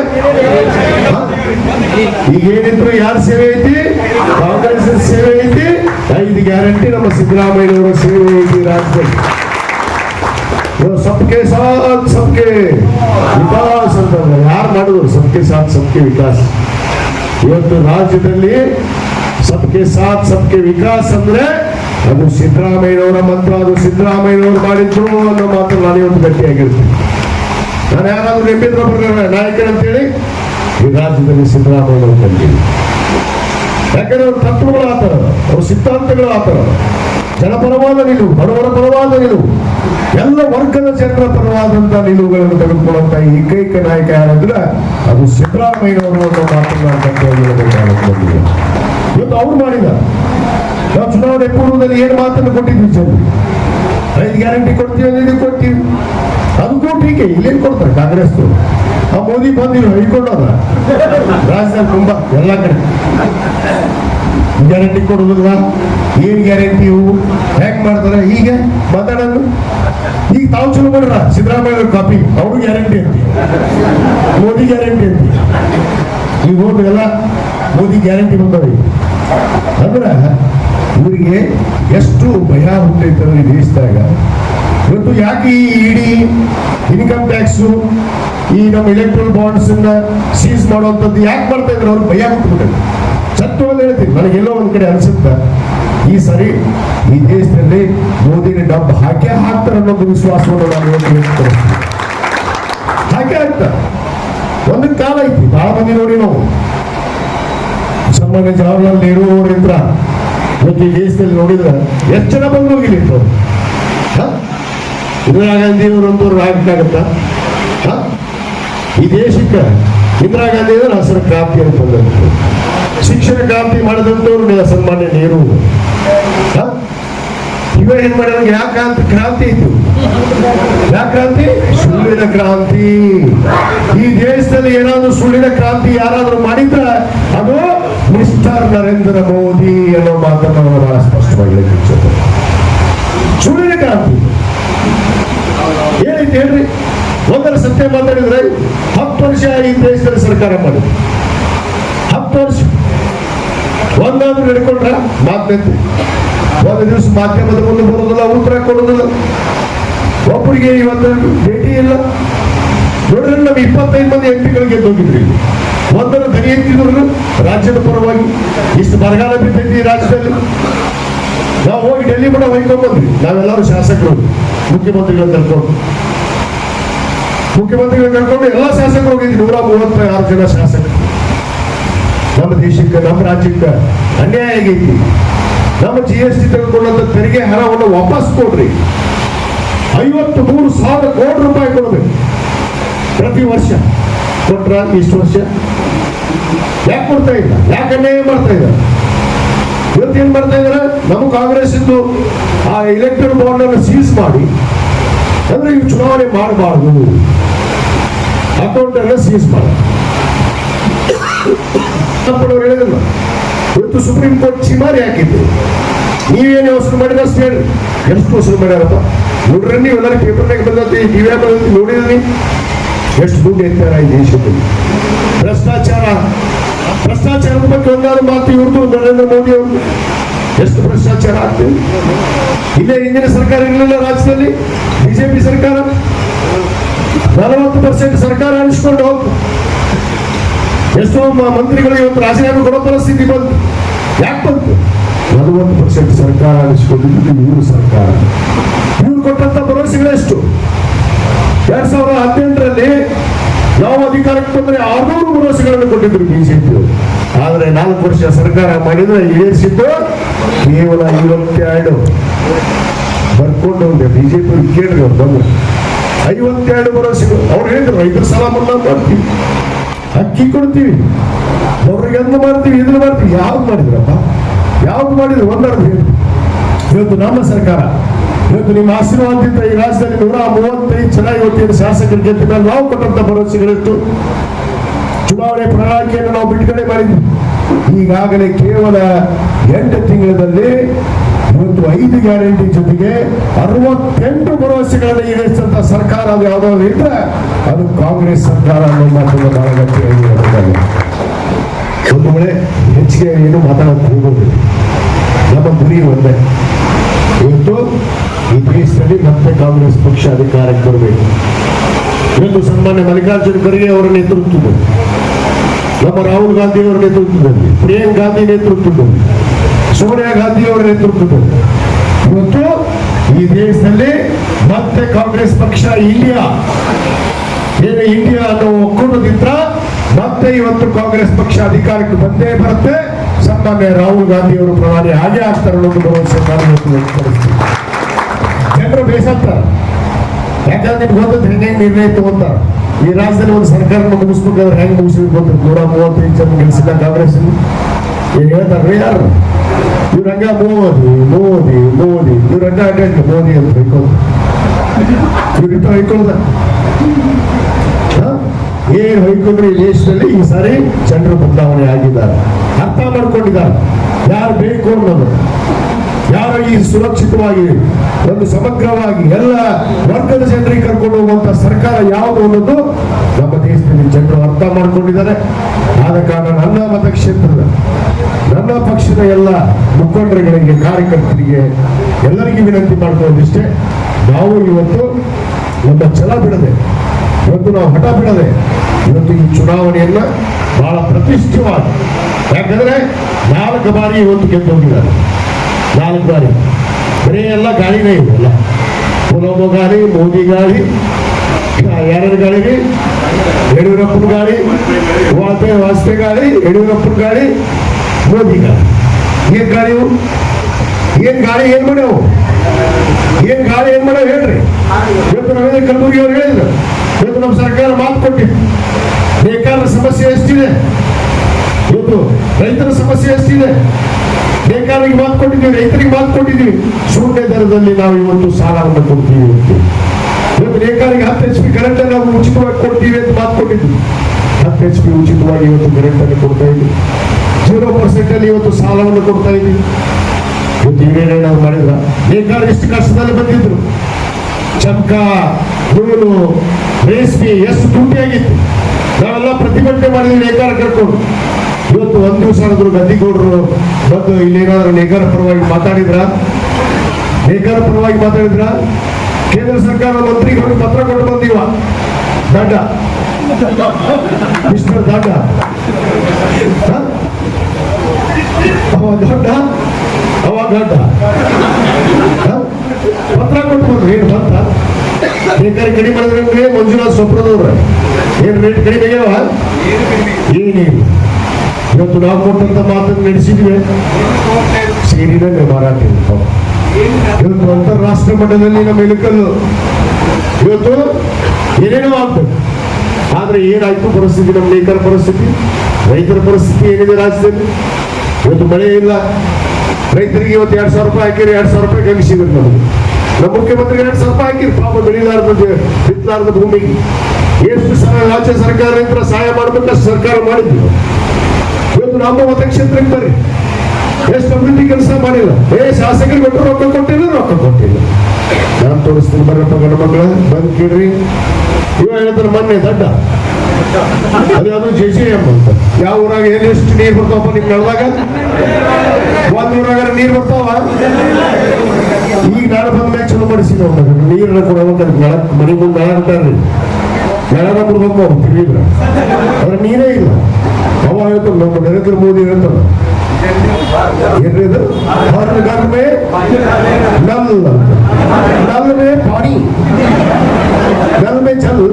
ಈಗ ಏನಿದ್ರು ಯಾರ ಸೇವೆ ಐತಿ ಕಾಂಗ್ರೆಸ್ ಸೇವೆ ಐತಿ ಐದು ಗ್ಯಾರಂಟಿ ನಮ್ಮ ಸಿದ್ದರಾಮಯ್ಯನವರ ಸೇವೆ ಐತಿ ರಾಜ್ಯದಲ್ಲಿ ಸಬ್ಕೆ ಸಾಥ್ ಸಬ್ಕೆ ವಿಕಾಸ್ ಅಂತ ಯಾರು ಮಾಡಿದ್ರು ಸಬ್ಕೆ ಸಾಥ್ ಸಬ್ಕೆ ವಿಕಾಸ್? ಇವತ್ತು ರಾಜ್ಯದಲ್ಲಿ ಸಬ್ಕೆ ಸಾಥ್ ಸಬ್ಕೆ ವಿಕಾಸ್ ಅಂದ್ರೆ ಅದು ಸಿದ್ದರಾಮಯ್ಯನವರ ಮಂತ್ರ, ಅದು ಸಿದ್ದರಾಮಯ್ಯನವರು ಮಾಡಿದ್ರು ಅನ್ನೋ ಮಾತು ನಾನು ಇವತ್ತು ಗಟ್ಟಿಯಾಗಿರ್ತೀನಿ. ನಾನು ಯಾರಾದ್ರೂ ನೆಂಬಿದ್ರ ಹೇಳಿ ಈ ರಾಜ್ಯದಲ್ಲಿ ಸಿದ್ದರಾಮಯ್ಯನವರು ತಂದೀವಿ ಯಾಕಂದ್ರೆ ಅವ್ರ ತತ್ವಗಳು ಆತರ ಅವ್ರ ಸಿದ್ಧಾಂತಗಳು ಆತರ ಜನಪರವಾದ ನಿಲುವು, ಬಡವರ ಪರವಾದ ನಿಲುವು. ಎಲ್ಲ ವರ್ಗದ ಜನರ ಪರವಾದಂತ ನಿಲುವುಗಳನ್ನು ತೆಗೆದುಕೊಳ್ಳುವಂತ ಏಕೈಕ ನಾಯಕ ಯಾರಂದ್ರೆ ಅದು ಸಿದ್ದರಾಮಯ್ಯವರು ಅನ್ನೋ ಮಾತನ್ನ ಗಟ್ಟಿಯಾಗಿರಬೇಕಾಗುತ್ತದೆ ಇವತ್ತು ಅವ್ರು ಮಾಡಿದ. ನಾವು ಚುನಾವಣೆ ಪೂರ್ವದಲ್ಲಿ ಏನು ಮಾತನ್ನು ಕೊಟ್ಟಿದ್ವಿ ಜನರಿಗೆ ಐದು ಗ್ಯಾರಂಟಿ ಕೊಡ್ತೀವಿ ಇದು ಕೊಡ್ತೀವಿ. ಅದಕ್ಕೂ ಟೀಕೆ, ಇಲ್ಲೇನು ಕೊಡ್ತಾರೆ ಕಾಂಗ್ರೆಸ್ ಆ ಮೋದಿ ಬಂದಿರೋ ಹೈಕೊಂಡವ್ರ ರಾಜಧಾನಿ ತುಂಬಾ ಎಲ್ಲ ಕಡೆ. ಗ್ಯಾರಂಟಿ ಕೊಡೋದಿಲ್ಲ ಏನು ಗ್ಯಾರಂಟಿ ಇವು? ಹೆಂಗೆ ಮಾಡ್ತಾರೆ? ಈಗ ಮಾತಾಡೋದು ಈಗ ತಾವು ಚಲೋ ಮಾಡ್ರ ಸಿದ್ದರಾಮಯ್ಯ ಕಾಪಿ. ಅವರು ಗ್ಯಾರಂಟಿ ಅಂತ. ಮೋದಿ ಗ್ಯಾರಂಟಿ ಅಂತ. ಈಗ ನೋಡ್ರಿ ಎಲ್ಲ, ಮೋದಿ ಗ್ಯಾರಂಟಿ ಬಂದವ ಅಂದ್ರೆ ಇವರಿಗೆ ಎಷ್ಟು ಭಯ ಹುಟ್ಟೈತಂದ್ರೆ ಈ ದೇಶದಾಗ. ಇವತ್ತು ಯಾಕೆ ಈ ಇಡಿ ಇನ್ಕಮ್ ಟ್ಯಾಕ್ಸು ಈ ನಮ್ಮ ಇಲೆಕ್ಟ್ರಲ್ ಬಾಂಡ್ಸ್ ಸೀಸ್ ಮಾಡುವಂಥದ್ದು ಯಾಕೆ ಬರ್ತಾ ಇದ್ರು? ಅವ್ರಿಗೆ ಭಯ ಹುಟ್ಟುಬಿಟ್ಟೈತೆ ಸತ್ಯವನ್ನು ಹೇಳ್ತೀನಿ. ನನಗೆಲ್ಲೋ ಒಂದ್ ಕಡೆ ಅನಿಸುತ್ತೆ. ಈ ಸರಿ ಈ ದೇಶದಲ್ಲಿ ಮೋದಿನ ಡಬ್ ಹಾಕೇ ಹಾಕ್ತಾರೆ ಅನ್ನೋದು ವಿಶ್ವಾಸವನ್ನು ನಾನು ಹಾಕೆ ಹಾಕ್ತಾರೆ. ಒಂದು ಕಾಲ ಐತಿ. ಬಹಳ ಮಂದಿ ನೋಡಿ ನಾವು. ಸಾಮಾನ್ಯ ಜವಾಹರ್ಲಾಲ್ ನೆಹರು ಅವರಿಂದ ಇವತ್ತು ಈ ದೇಶದಲ್ಲಿ ನೋಡಿದ್ರೆ ಎಷ್ಟು ಜನ ಬಂದು ಹೋಗಿಲ್ಲ ಇಂದಿರಾ? ಗಾಂಧಿ ಅವರಂತೂ ಆಗಕ್ಕಾಗತ್ತ ಈ ದೇಶಕ್ಕೆ ಇಂದಿರಾ ಗಾಂಧಿ ಅಂದ್ರೆ ಹಸಿರು ಕ್ರಾಂತಿ ಅಂತ ಶಿಕ್ಷಣ ಕ್ರಾಂತಿ ಮಾಡಿದಂಥವ್ರು ಸನ್ಮಾನ್ಯ ನೀರು ಇವೇ ಏನ್ ಮಾಡ್ಯಾರ? ಯಾವ ಕ್ರಾಂತಿ? ಕ್ರಾಂತಿ ಐತಿ. ಯಾವ ಕ್ರಾಂತಿ? ಸುಳ್ಳಿನ ಕ್ರಾಂತಿ. ಈ ದೇಶದಲ್ಲಿ ಏನಾದ್ರು ಸುಳ್ಳಿನ ಕ್ರಾಂತಿ ಯಾರಾದ್ರೂ ಮಾಡಿದ್ರ ಅದು ಮಿಸ್ಟರ್ ನರೇಂದ್ರ ಮೋದಿ ಅನ್ನೋ ಮಾತನ್ನು ಅವರು ಬಹಳ ಸ್ಪಷ್ಟವಾಗಿ ಸುಳ್ಳಿನ ಕ್ರಾಂತಿ. ಏನೈತಿ ಹೇಳ್ರಿ? ಒಂದರ ಸತ್ಯ ಮಾತಾಡಿದ್ರೆ ಹತ್ತು ವರ್ಷ ಈ ದೇಶದಲ್ಲಿ ಸರ್ಕಾರ ಮಾಡಿದ್ರು. ಹತ್ತು ವರ್ಷ ಒಂದಾದ್ರೂ ನಡ್ಕೊಂಡ್ರ ಮಾತೈತಿ ಒಂದು ದಿವಸ ಮಾಧ್ಯಮದ ಮುಂದೆ ಬರೋದಿಲ್ಲ, ಉತ್ತರ ಕೊಡೋದಿಲ್ಲ. ಒಬ್ಬರಿಗೆ ಇವತ್ತು ಭೇಟಿ ಇಲ್ಲ. ನೋಡ್ರಿ ನಮ್ಮ ಇಪ್ಪತ್ತೈದು ಮಂದಿ ಎಂ ಪಿಗಳು ಇಲ್ಲಿ. ಒಂದನ್ನು ದನಿ ಎತ್ತಿದ್ರು ರಾಜ್ಯದ ಪರವಾಗಿ. ಇಷ್ಟು ಬರಗಾಲ ಬಿದ್ದೈತಿ ರಾಜ್ಯದಲ್ಲಿ. ನಾವು ಹೋಗಿ ಡೆಲ್ಲಿ ಕೂಡ ಹೊಯ್ಕೊಂಡ್ಬಂದ್ರಿ ನಾವೆಲ್ಲರೂ ಶಾಸಕರು ಮುಖ್ಯಮಂತ್ರಿಗಳ ಕರ್ಕೊಂಡು. ಮುಖ್ಯಮಂತ್ರಿಗಳ ಕರ್ಕೊಂಡು ಎಲ್ಲ ಶಾಸಕರು ಹೋಗಿದ್ವಿ. ನೂರ ಮೂವತ್ತ ಆರು ಜನ ಶಾಸಕರು. ನಮ್ಮ ದೇಶಕ್ಕೆ, ನಮ್ಮ ರಾಜ್ಯಕ್ಕೆ ಅನ್ಯಾಯ ಆಗೈತಿ. ನಮ್ಮ ಜಿ ಎಸ್ ಟಿ ತೆಗೆದುಕೊಳ್ಳುವಂತ ತೆರಿಗೆ ಹಣವನ್ನು ವಾಪಸ್ ಕೊಡ್ರಿ. ಐವತ್ತು ಮೂರು ಸಾವಿರ ಕೋಟಿ ರೂಪಾಯಿ ಕೊಡಬೇಕು. ಪ್ರತಿ ವರ್ಷ. ಕೊಟ್ರ ಇಷ್ಟು ವರ್ಷ? ಯಾಕೆ ಕೊಡ್ತಾ ಇಲ್ಲ? ಯಾಕೆ ಅನ್ಯಾಯ ಮಾಡ್ತಾ ಇದ್ದಾರೆ ಇವತ್ತು ಏನು ಮಾಡ್ತಾ ಇದಾರೆ? ನಮ್ಮ ಕಾಂಗ್ರೆಸ್ ಇದ್ದು ಆ ಎಲೆಕ್ಟ್ರಿಕ್ ಬಾಂಡ್ ಅನ್ನು ಸೀಸ್ ಮಾಡಿ. ಅಂದ್ರೆ ಇವು ಚುನಾವಣೆ ಮಾಡಬಾರ್ದು. ಅಕೌಂಟ್ ಅನ್ನ ಸೀಸ್ ಮಾಡಿ. ತಪ್ಪನವ್ರು ಹೇಳಿದ್ರು ಇವತ್ತು ಸುಪ್ರೀಂ ಕೋರ್ಟ್ ಚಿಮಾರಿ ಹಾಕಿದ್ದು ನೀವೇನು ಯೋಚನೆ ಮಾಡಿದ ಅಷ್ಟು ಹೇಳಿ. ಎಷ್ಟು ಯೋಚನೆ ಮಾಡ್ಯಾರಪ್ಪ? ನೋಡ್ರಿ ನೀವೆಲ್ಲರೂ ಪೇಪರ್ನಾಗ ಬಂದತಿ ನೀವೇ ಬಂದತಿ ನೋಡಿದ್ರಿ ಎಷ್ಟು ದುಡ್ಡು ಎತ್ತಾರ ಈ ದೇಶದಲ್ಲಿ ಭ್ರಷ್ಟಾಚಾರ. ಭ್ರಷ್ಟಾಚಾರದ ಬಗ್ಗೆ ಒಂದಾದ ಮಾತು ಇವ್ರದ್ದು, ನರೇಂದ್ರ ಮೋದಿ ಅವ್ರದ್ದು. ಎಷ್ಟು ಭ್ರಷ್ಟಾಚಾರ ಆಗ್ತದೆ? ಇಲ್ಲೇ ಹಿಂದಿನ ಸರ್ಕಾರ ಇರಲಿಲ್ಲ ರಾಜ್ಯದಲ್ಲಿ? ಬಿಜೆಪಿ ಸರ್ಕಾರ? ನಲವತ್ತು ಪರ್ಸೆಂಟ್ ಸರ್ಕಾರ ಅನಿಸ್ಕೊಂಡು ಹೋಗ್ತು. ಎಷ್ಟೋ ಮಂತ್ರಿಗಳು ಇವತ್ತು ರಾಜೀನಾಮೆ ಕೊಡೋ ಪರಿಸ್ಥಿತಿ ಬಂತು. ಯಾಕೆ ಬಂತು? ನಲವತ್ತು ಪರ್ಸೆಂಟ್ ಸರ್ಕಾರ ಅನಿಸ್ಕೊಂಡಿದ್ದು ಇವರು ಸರ್ಕಾರ. ಇವ್ರು ಕೊಟ್ಟಂತ ಭರವಸೆಗಳೆಷ್ಟು ಎರಡ್ ಸಾವಿರದ ಹದಿನೆಂಟರಲ್ಲಿ ನಾವು ಅಧಿಕಾರಕ್ಕೆ ಬಂದ್ರೆ ಆರ್ನೂರು ಭರವಸೆಗಳನ್ನು ಕೊಟ್ಟಿದ್ರು ಬಿಜೆಪಿ ಆದ್ರೆ ನಾಲ್ಕು ವರ್ಷ ಸರ್ಕಾರ ಮಾಡಿದ್ರೆ ಏರಿಸಿದ್ದು ಕೇವಲ ಐವತ್ತೆರಡು. ಬರ್ಕೊಂಡು ಹೋಗಿ ಬಿಜೆಪಿ ಕೇಳಿದ್ರು ಬಂದ್ರು. ಐವತ್ತೆರಡು ಭರವಸೆಗಳು. ಅವ್ರು ಹೇಳಿದ್ರು, ರೈತರ ಸಾಲ ಮನ್ನಾ ಮಾಡ್ತೀವಿ. ಅಕ್ಕಿ ಕೊಡ್ತೀವಿ. ಅವ್ರಿಗೆ ಎಂದು ಮಾಡ್ತೀವಿ ಇದನ್ನು ಮಾಡ್ತೀವಿ. ಯಾವ್ದು ಮಾಡಿದ್ರಪ್ಪ? ಯಾವ್ದು ಮಾಡಿದ್ರು? ಒಂದರ್ದು ಇವತ್ತು ನಮ್ಮ ಸರ್ಕಾರ, ಇವತ್ತು ನಿಮ್ಮ ಆಶೀರ್ವಾದದಿಂದ ಈ ರಾಜ್ಯದಲ್ಲಿ ನೂರ ಮೂವತ್ತೈದು ಜನ ಇವತ್ತಿನ ಶಾಸಕರು ಗೆದ್ದ ಮೇಲೆ ನಾವು ಕೊಟ್ಟಂತ ಭರವಸೆಗಳಿತ್ತು. ಚುನಾವಣೆ ಪ್ರಣಾಳಿಕೆಯನ್ನು ನಾವು ಬಿಡುಗಡೆ ಮಾಡಿದ್ವಿ. ಈಗಾಗಲೇ ಕೇವಲ ಎಂಟು ತಿಂಗಳಲ್ಲಿ ಇವತ್ತು ಐದು ಗ್ಯಾರಂಟಿ ಜೊತೆಗೆ ಅರವತ್ತೆಂಟು ಭರವಸೆಗಳನ್ನು ಈಡೇರಿಸಿದಂತ ಸರ್ಕಾರ ಅದು ಯಾವುದಾದ್ರು ಇದ್ರೆ ಅದು ಕಾಂಗ್ರೆಸ್ ಸರ್ಕಾರ ಅನ್ನೋ ಮಾತನ್ನು ಬಹಳ ಗಟ್ಟಿಯಾಗಿ ಒಂದು ವೇಳೆ ಹೆಚ್ಚಿಗೆ ಏನು ಮಾತಾಡಕ್ಕೆ ಹೋಗೋದು ನಮ್ಮ ಗುರಿ ಒಂದೇ. ಇವತ್ತು ಈ ದೇಶದಲ್ಲಿ ಮತ್ತೆ ಕಾಂಗ್ರೆಸ್ ಪಕ್ಷ ಅಧಿಕಾರಕ್ಕೆ ಬರಬೇಕು. ಇವತ್ತು ಸನ್ಮಾನ್ಯ ಮಲ್ಲಿಕಾರ್ಜುನ ಖರ್ಗೆ ಅವರ ನೇತೃತ್ವದಲ್ಲಿ, ನಮ್ಮ ರಾಹುಲ್ ಗಾಂಧಿ ಅವರ ನೇತೃತ್ವದಲ್ಲಿ, ಪ್ರಿಯಾಂಕ್ ಗಾಂಧಿ ನೇತೃತ್ವದಲ್ಲಿ ಸೋನಿಯಾ ಗಾಂಧಿ ಅವರ ನೇತೃತ್ವದಲ್ಲಿ ಇವತ್ತು ಈ ದೇಶದಲ್ಲಿ ಮತ್ತೆ ಕಾಂಗ್ರೆಸ್ ಪಕ್ಷ, ಇಂಡಿಯಾ. ಏನು ಇಂಡಿಯಾ ಅನ್ನೋ ಒಕ್ಕೂಟದಿಂದ ಮತ್ತೆ ಇವತ್ತು ಕಾಂಗ್ರೆಸ್ ಪಕ್ಷ ಅಧಿಕಾರಕ್ಕೆ ಬಂದೇ ಬರುತ್ತೆ. ಸನ್ಮಾನ್ಯ ರಾಹುಲ್ ಗಾಂಧಿ ಅವರು ಪ್ರಧಾನಿ ಹಾಗೆ ಆಗ್ತಾರೆ ಅನ್ನೋದು ಭರವಸೆ ಜನರು ಬೇಸತ್ತಾರೆ. ಯಾಕಂದ್ರೆ ಗೊತ್ತದ ಹೆಂಗೆ ನಿರ್ಣಯ ತಗೋತಾರೆ ಈ ರಾಜ್ಯದಲ್ಲಿ ಒಂದು ಸರ್ಕಾರ ಮುಗಿಸ್ಬೇಕಾದ್ರೆ ಹೆಂಗ್ ಮುಗಿಸ್ಬೇಕು ಅಂತ ನೂರ ಮೂವತ್ತೈದು ಜನ ಗೆಲ್ಸಿಲ್ಲ ಕಾಂಗ್ರೆಸ್ ಏನ್ ಹೇಳ್ತಾರೆ, ಯಾರು? ಇವ್ರ ಹಂಗ ಮೋದಿ ಮೋದಿ ಮೋದಿ ಇವ್ರ ಹಂಗ ಅಡ್ಡ ಮೋದಿ ಅಂತ ಬೈಕೋದು ಇವ್ರಿಟ್ಟು ಬೈಕೊಳ್ಳದ ಏನ್ ಹೊಯ್ಕೊಂಡ್ರೆ ಈ ದೇಶದಲ್ಲಿ? ಈ ಸಾರಿ ಜನರು ಬದಲಾವಣೆ ಆಗಿದ್ದಾರೆ. ಅರ್ಥ ಮಾಡ್ಕೊಂಡಿದ್ದಾರೆ. ಯಾರು ಬೇಕು ಅನ್ನೋದು. ಯಾರು ಈ ಸುರಕ್ಷಿತವಾಗಿ, ಒಂದು ಸಮಗ್ರವಾಗಿ ಎಲ್ಲ ವರ್ಗದ ಜನರಿಗೆ ಕರ್ಕೊಂಡು ಹೋಗುವಂತ ಸರ್ಕಾರ ಯಾವುದು ಅನ್ನೋದು ನಮ್ಮ ದೇಶದಲ್ಲಿ ಜನರು ಅರ್ಥ ಮಾಡಿಕೊಂಡಿದ್ದಾರೆ. ಆದ ಕಾರಣ ನನ್ನ ಮತಕ್ಷೇತ್ರದ, ನನ್ನ ಪಕ್ಷದ ಎಲ್ಲ ಮುಖಂಡರುಗಳಿಗೆ, ಕಾರ್ಯಕರ್ತರಿಗೆ ಎಲ್ಲರಿಗೂ ವಿನಂತಿ ಮಾಡ್ಕೊಂಡಿಷ್ಟೇ ನಾವು ಇವತ್ತು ನಮ್ಮ ಛಲ ಬಿಡದೆ, ಇವತ್ತು ನಾವು ಹಠ ಬಿಡದೆ, ಇವತ್ತು ಈ ಚುನಾವಣೆಯನ್ನ ಬಹಳ ಪ್ರತಿಷ್ಠಿತವಾಗಿ, ಯಾಕಂದ್ರೆ ನಾಲ್ಕು ಬಾರಿ ಇವತ್ತು ಗೆದ್ದು ನಾಲ್ಕು ಬಾರಿ. ಬರೀ ಎಲ್ಲ ಗಾಳಿನೇ ಇವೆಲ್ಲ ಪುಲೋಮ ಗಾಳಿ, ಮೋದಿ ಗಾಳಿ ಎರಡು ಗಾಳಿ ರೀ ಯಡಿಯೂರಪ್ಪನ ಗಾಡಿ ವಾಜಪೇಯಿ ವಾಜಪೇಯಿ ಗಾಡಿ ಯಡಿಯೂರಪ್ಪನ ಗಾಡಿ ಮೋದಿ ಗಾಳಿ. ಏನ್ ಗಾಳಿ? ಏನ್ ಗಾಳಿ ಏನ್ ಮಾಡ್ಯಾವು? ಏನ್ ಗಾಳಿ ಏನ್ ಮಾಡ್ಯಾವ ಹೇಳ್ರಿ. ಇವತ್ತು ನರೇಂದ್ರ ಕಲಬುರ್ಗಿ ಅವ್ರು ಹೇಳಿದ್ರು. ಇವತ್ತು ನಮ್ಮ ಸರ್ಕಾರ ಮಾತು ಕೊಟ್ಟಿತ್ತು ಬೇಕಾದ ಸಮಸ್ಯೆ ಎಷ್ಟಿದೆ? ಇವತ್ತು ರೈತರ ಸಮಸ್ಯೆ ಎಷ್ಟಿದೆ? ನೇಕಾರರಿಗೆ ಮಾತು ಕೊಟ್ಟಿದ್ದೀವಿ, ರೈತರಿಗೆ ಮಾತು ಕೊಟ್ಟಿದ್ದೀವಿ. ಶೂನ್ಯ ದರದಲ್ಲಿ ನಾವು ಇವತ್ತು ಸಾಲವನ್ನು ಕೊಡ್ತೀವಿ ಇವತ್ತು ನೇಕಾರಿಗೆ ಹತ್ತು ಎಚ್ ಪಿ ಕರೆಂಟ್ ಉಚಿತವಾಗಿ ಕೊಡ್ತೀವಿ ಅಂತ ಮಾತು ಹತ್ತು ಎಚ್ ಪಿ ಉಚಿತವಾಗಿ ಇವತ್ತು ಕರೆಂಟ್ ಅನ್ನು ಕೊಡ್ತಾ ಇದ್ವಿ. ಜೀರೋ ಪರ್ಸೆಂಟ್ ಅಲ್ಲಿ ಇವತ್ತು ಸಾಲವನ್ನು ಕೊಡ್ತಾ ಇದ್ವಿ. ಇವತ್ತು ಏನೇನೇನಾದ್ರು ಮಾಡಿದ್ರ ನೇಕಾರ ಎಷ್ಟು ಕಷ್ಟದಲ್ಲಿ ಬಂದಿದ್ರು. ಚಮಕ ನೂಲು ರೇಷ್ಮೆ ಎಷ್ಟು ತುಟಿ ಆಗಿತ್ತು ನಾವೆಲ್ಲ ಪ್ರತಿಭಟನೆ ಮಾಡಿದ್ವಿ ನೇಕಾರ ಕರ್ಕೊಂಡು. ಇವತ್ತು ಒಂದ್ ದಿವಸ ಆದ್ರು ಗದ್ದಿಗೌಡರು ಬಂದು ಇಲ್ಲೇನಾದ್ರೂ ನೇಕಾರ ಪರವಾಗಿ ಮಾತಾಡಿದ್ರ? ನೇಕಾರ ಪರವಾಗಿ ಮಾತಾಡಿದ್ರ? ಕೇಂದ್ರ ಸರ್ಕಾರ ಮಂತ್ರಿಗಳು ಪತ್ರ ಕೊಟ್ಟು ಬಂದಿವ? ಮಿಸ್ಟರ್ ದಡ್ಡ ಹ? ಅವ ದೊಡ್ಡ ಅವ ಗಡ್ಡ ಪತ್ರ ಕೊಟ್ಟು ಏನು ಬಂತ ಬೇಕಾದ್ರೆ ಕಡಿಮೆ ಮಾಡಿದ್ರೆ ಮಂಜುನಾಥ್ ಸೊಪ್ರದವ್ರ ಏನು ರೇಟ್ ಕಡಿಮೆ ಆಗ್ಯಾವ ಇವತ್ತು ನಾವು ಕೊಟ್ಟಂತ ಮಾತನ್ನು ನಡೆಸಿದ್ವಿ ಸೇರಿನ ಮಾರಾಟ ಇರ್ತಾವ ಇವತ್ತು ಅಂತಾರಾಷ್ಟ್ರೀಯ ಮಟ್ಟದಲ್ಲಿ ನಮ್ಮ ಇಳಕಲ್ಲು ಇವತ್ತು ಏನೇನೋ ಆಗ್ತದೆ. ಆದ್ರೆ ಏನಾಯ್ತು ಪರಿಸ್ಥಿತಿ, ನಮ್ಮ ನೇಕರ ಪರಿಸ್ಥಿತಿ? ರೈತರ ಪರಿಸ್ಥಿತಿ ಏನಿದೆ ರಾಜ್ಯದಲ್ಲಿ? ಇವತ್ತು ಮಳೆ ಇಲ್ಲ. ರೈತರಿಗೆ ಇವತ್ತು ಎರಡ್ ಸಾವಿರ ರೂಪಾಯಿ ಹಾಕಿರಿ ಎರಡ್ ಸಾವಿರ ರೂಪಾಯಿ ಗಂಗಿಸಿದ್ರು ನಮಗೆ. ನಮ್ಮ ಮುಖ್ಯಮಂತ್ರಿಗೆ ಎರಡ್ ಸಾವಿರ ರೂಪಾಯಿ ಹಾಕಿರಿ ಪಾಪ ಬೆಳಿಲಾರ್ದ ಬಿತ್ತಲಾರ್ದ ಭೂಮಿಗೆ ಎಷ್ಟು ಸಹ ರಾಜ್ಯ ಸರ್ಕಾರ ರೈತರ ಸಹಾಯ ಮಾಡ್ಬೇಕಷ್ಟು ಸರ್ಕಾರ ಮಾಡಿದ್ವಿ ಇವತ್ತು ನಮ್ಮ ಮತಕ್ಷೇತ್ರಕ್ಕೆ ಬರ್ರಿ. ಎಷ್ಟು ಅಭಿವೃದ್ಧಿ ಕೆಲಸ ಮಾಡಿಲ್ಲ. ಏ, ಶಾಸಕರಿಗೆ ಕೊಟ್ಟರು ರೊಕ್ಕ ಕೊಟ್ಟಿಲ್ಲ ರೊಕ್ಕ ಕೊಟ್ಟಿಲ್ಲ. ನಾನು ತೋರಿಸ್ತೀನಿ ಬರಪ್ಪ ಗಂಡ ಮಕ್ಕಳ, ಬಂದ್ ಕೇಳ್ರಿ. ಇವ ಹೇಳ್ತಾರೆ ಮೊನ್ನೆ ದಡ್ಡ. ಅದ್ಯಾವುದು ಅದು ಜೆ ಸಿ ಎಂ ಅಂತ. ಯಾವ ಊರಾಗ ಏನು ಎಷ್ಟು ನೀರು ಬರ್ತಾವಪ್ಪ ನಿಮ್ ಹೇಳ್ದಾಗ ಒಂದ್ ಊರಾಗ ನೀರು ಬರ್ತಾವ? ಈಗ ನಾನು ಬಂದ ಮ್ಯಾಚ್ ಚಲೋ ಮಾಡಿಸಿ ನೋಡ್ಬೇಕು ನೀರನ್ನ ಕೊಡೋದಂತ ಮನೆ ಮುಂದೆ ನೆಲ ಅಂತಾರ್ರಿ. ನೆಲನ ಬಿಡ್ಬೇಕು ಅವ್ರು ತಿಳಿದ್ರ ಅದ್ರ ನೀರೇ ಇಲ್ಲ. ಅವ ಹೇಳ್ತಾರೆ ನಮ್ಮ ನರೇಂದ್ರ ಮೋದಿ ಹೇಳ್ತಾನೆ ನಲ್ ನಲ್ ಮೇ ಪಾನಿ ನಲ್ ಮೇ ಜಲ್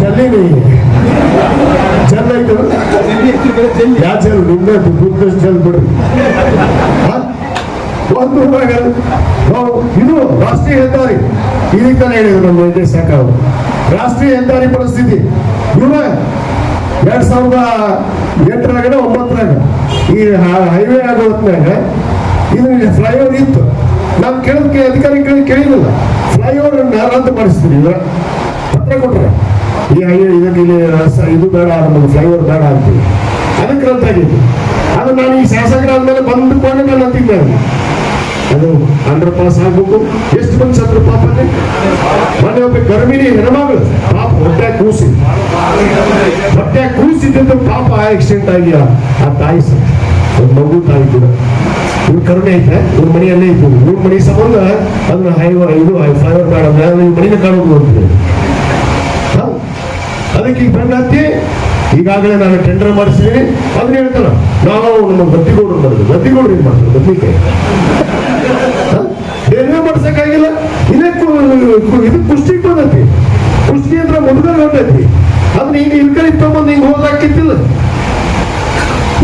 ಜಲ್ಲಿ ನೀ ಜಲ್ ಐತೆ ಯಾ ಜಲ್? ನಿಮ್ದೆ ದುಡ್ಡು ಜಲ್ ಬಿಡ್ರಿ. ಹ? ಒಂದು ಊರಾಗ ನಾವು ಇದು ರಾಷ್ಟ್ರೀಯ ಹೆದ್ದಾರಿ. ಇದಕ್ಕೆ ಹೇಳಿದ್ರು ನಮ್ಮ ನಿರ್ದೇಶಕ ಅವರು. ರಾಷ್ಟ್ರೀಯ ಹೆದ್ದಾರಿ ಪರಿಸ್ಥಿತಿ. ಇವ ಎರಡ್ ಸಾವಿರದ ಎಂಟರಾಗ ಒಂಬತ್ತರಾಗ ಈ ಹೈವೇ ಆಗೋ ಹೊತ್ತಿನಾಗ ಇದು ಫ್ಲೈಓವರ್ ಇತ್ತು. ನಾವು ಕೇಳೋದಕ್ಕೆ ಅಧಿಕಾರಿ ಕೇಳಿ ಕೇಳಿದಿಲ್ಲ ಫ್ಲೈಓವರ್ ರದ್ದು ಪಡಿಸ್ತೀನಿ ಇವರ ಪತ್ರ ಕೊಟ್ಟರೆ ಈ ಹೈವೇ ಇದಕ್ಕೆ ಇಲ್ಲಿ ಇದು ಬೇಡ, ನಮಗೆ ಫ್ಲೈಓವರ್ ಬೇಡ ಅಂತೀವಿ. ಅದಕ್ಕೆ ರದ್ದಾಗಿತ್ತು ಅದು ನಾನು ಈ ಶಾಸಕರಾದ್ಮೇಲೆ ಬಂದುಕೊಂಡು ನಾನು ಅಂತಿದ್ದೆ ಅದು. ಅಂಡರ್ ಪಾಸ್ ಆಗ್ಬೇಕು. ಎಷ್ಟು ಮಂದಿ ಸತ್ರು ಪಾಪನೆ? ಮನೆ ಒಬ್ಬ ಗರ್ಭಿಣಿ ಹೆಣ್ಮಗಳು ಪಾಪ ಹೊಟ್ಟೆ ಕೂಸಿ. ಹೊಟ್ಟೆ ಕೂಸಿದ್ದು ಪಾಪ ಆಕ್ಸಿಡೆಂಟ್ ಆಗಿ ಆ ತಾಯಿ ಒಂದು ಮಗು ತಾಯಿ ಕೂಡ. ಇವ್ರ ಕರುಣೆ ಐತೆ, ಇವ್ರ ಮನೆಯಲ್ಲೇ ಇತ್ತು. ಇವ್ರ ಮನೆ ಸಂಬಂಧ ಅದನ್ನ ಹೈವ ಇದು ಫ್ಲೈವರ್ ಬೇಡ ಈ ಮನೆನ ಕಾಣೋದು ಅಂತ? ಅದಕ್ಕೆ ಈಗ ಬಂದ ಹತ್ತಿ ಈಗಾಗಲೇ ನಾನು ಟೆಂಡರ್ ಮಾಡಿಸಿದ್ದೀನಿ. ಅದನ್ನ ಹೇಳ್ತಾರ, ನಾವು ನಮ್ಮ ಗದ್ದಿಗೌಡರು ಮಾಡಿದ್ರು ಗದ್ದಿಗೌಡರು ಏನ್ ಮಾಡ್ತಾರೆ? ಬೇರೆ ಮಾಡ್ಸಕ್ಕಾಗಿಲ್ಲ ಇದಕ್ಕೂ ಇದು ಪುಷ್ಟಿ ಬಂದೈತಿ ಕುಸ್ತಿ ಅಂದ್ರೆ ಮುದುಗಲ್ ಹೊಂಟೈತಿ ಅದನ್ನ ಹಿಂಗೆ ಕಡೆ ಇತ್ತೊಂಬಂದು ಹಿಂಗೆ ಹೋದಾಕಿತ್ತಿಲ್ಲ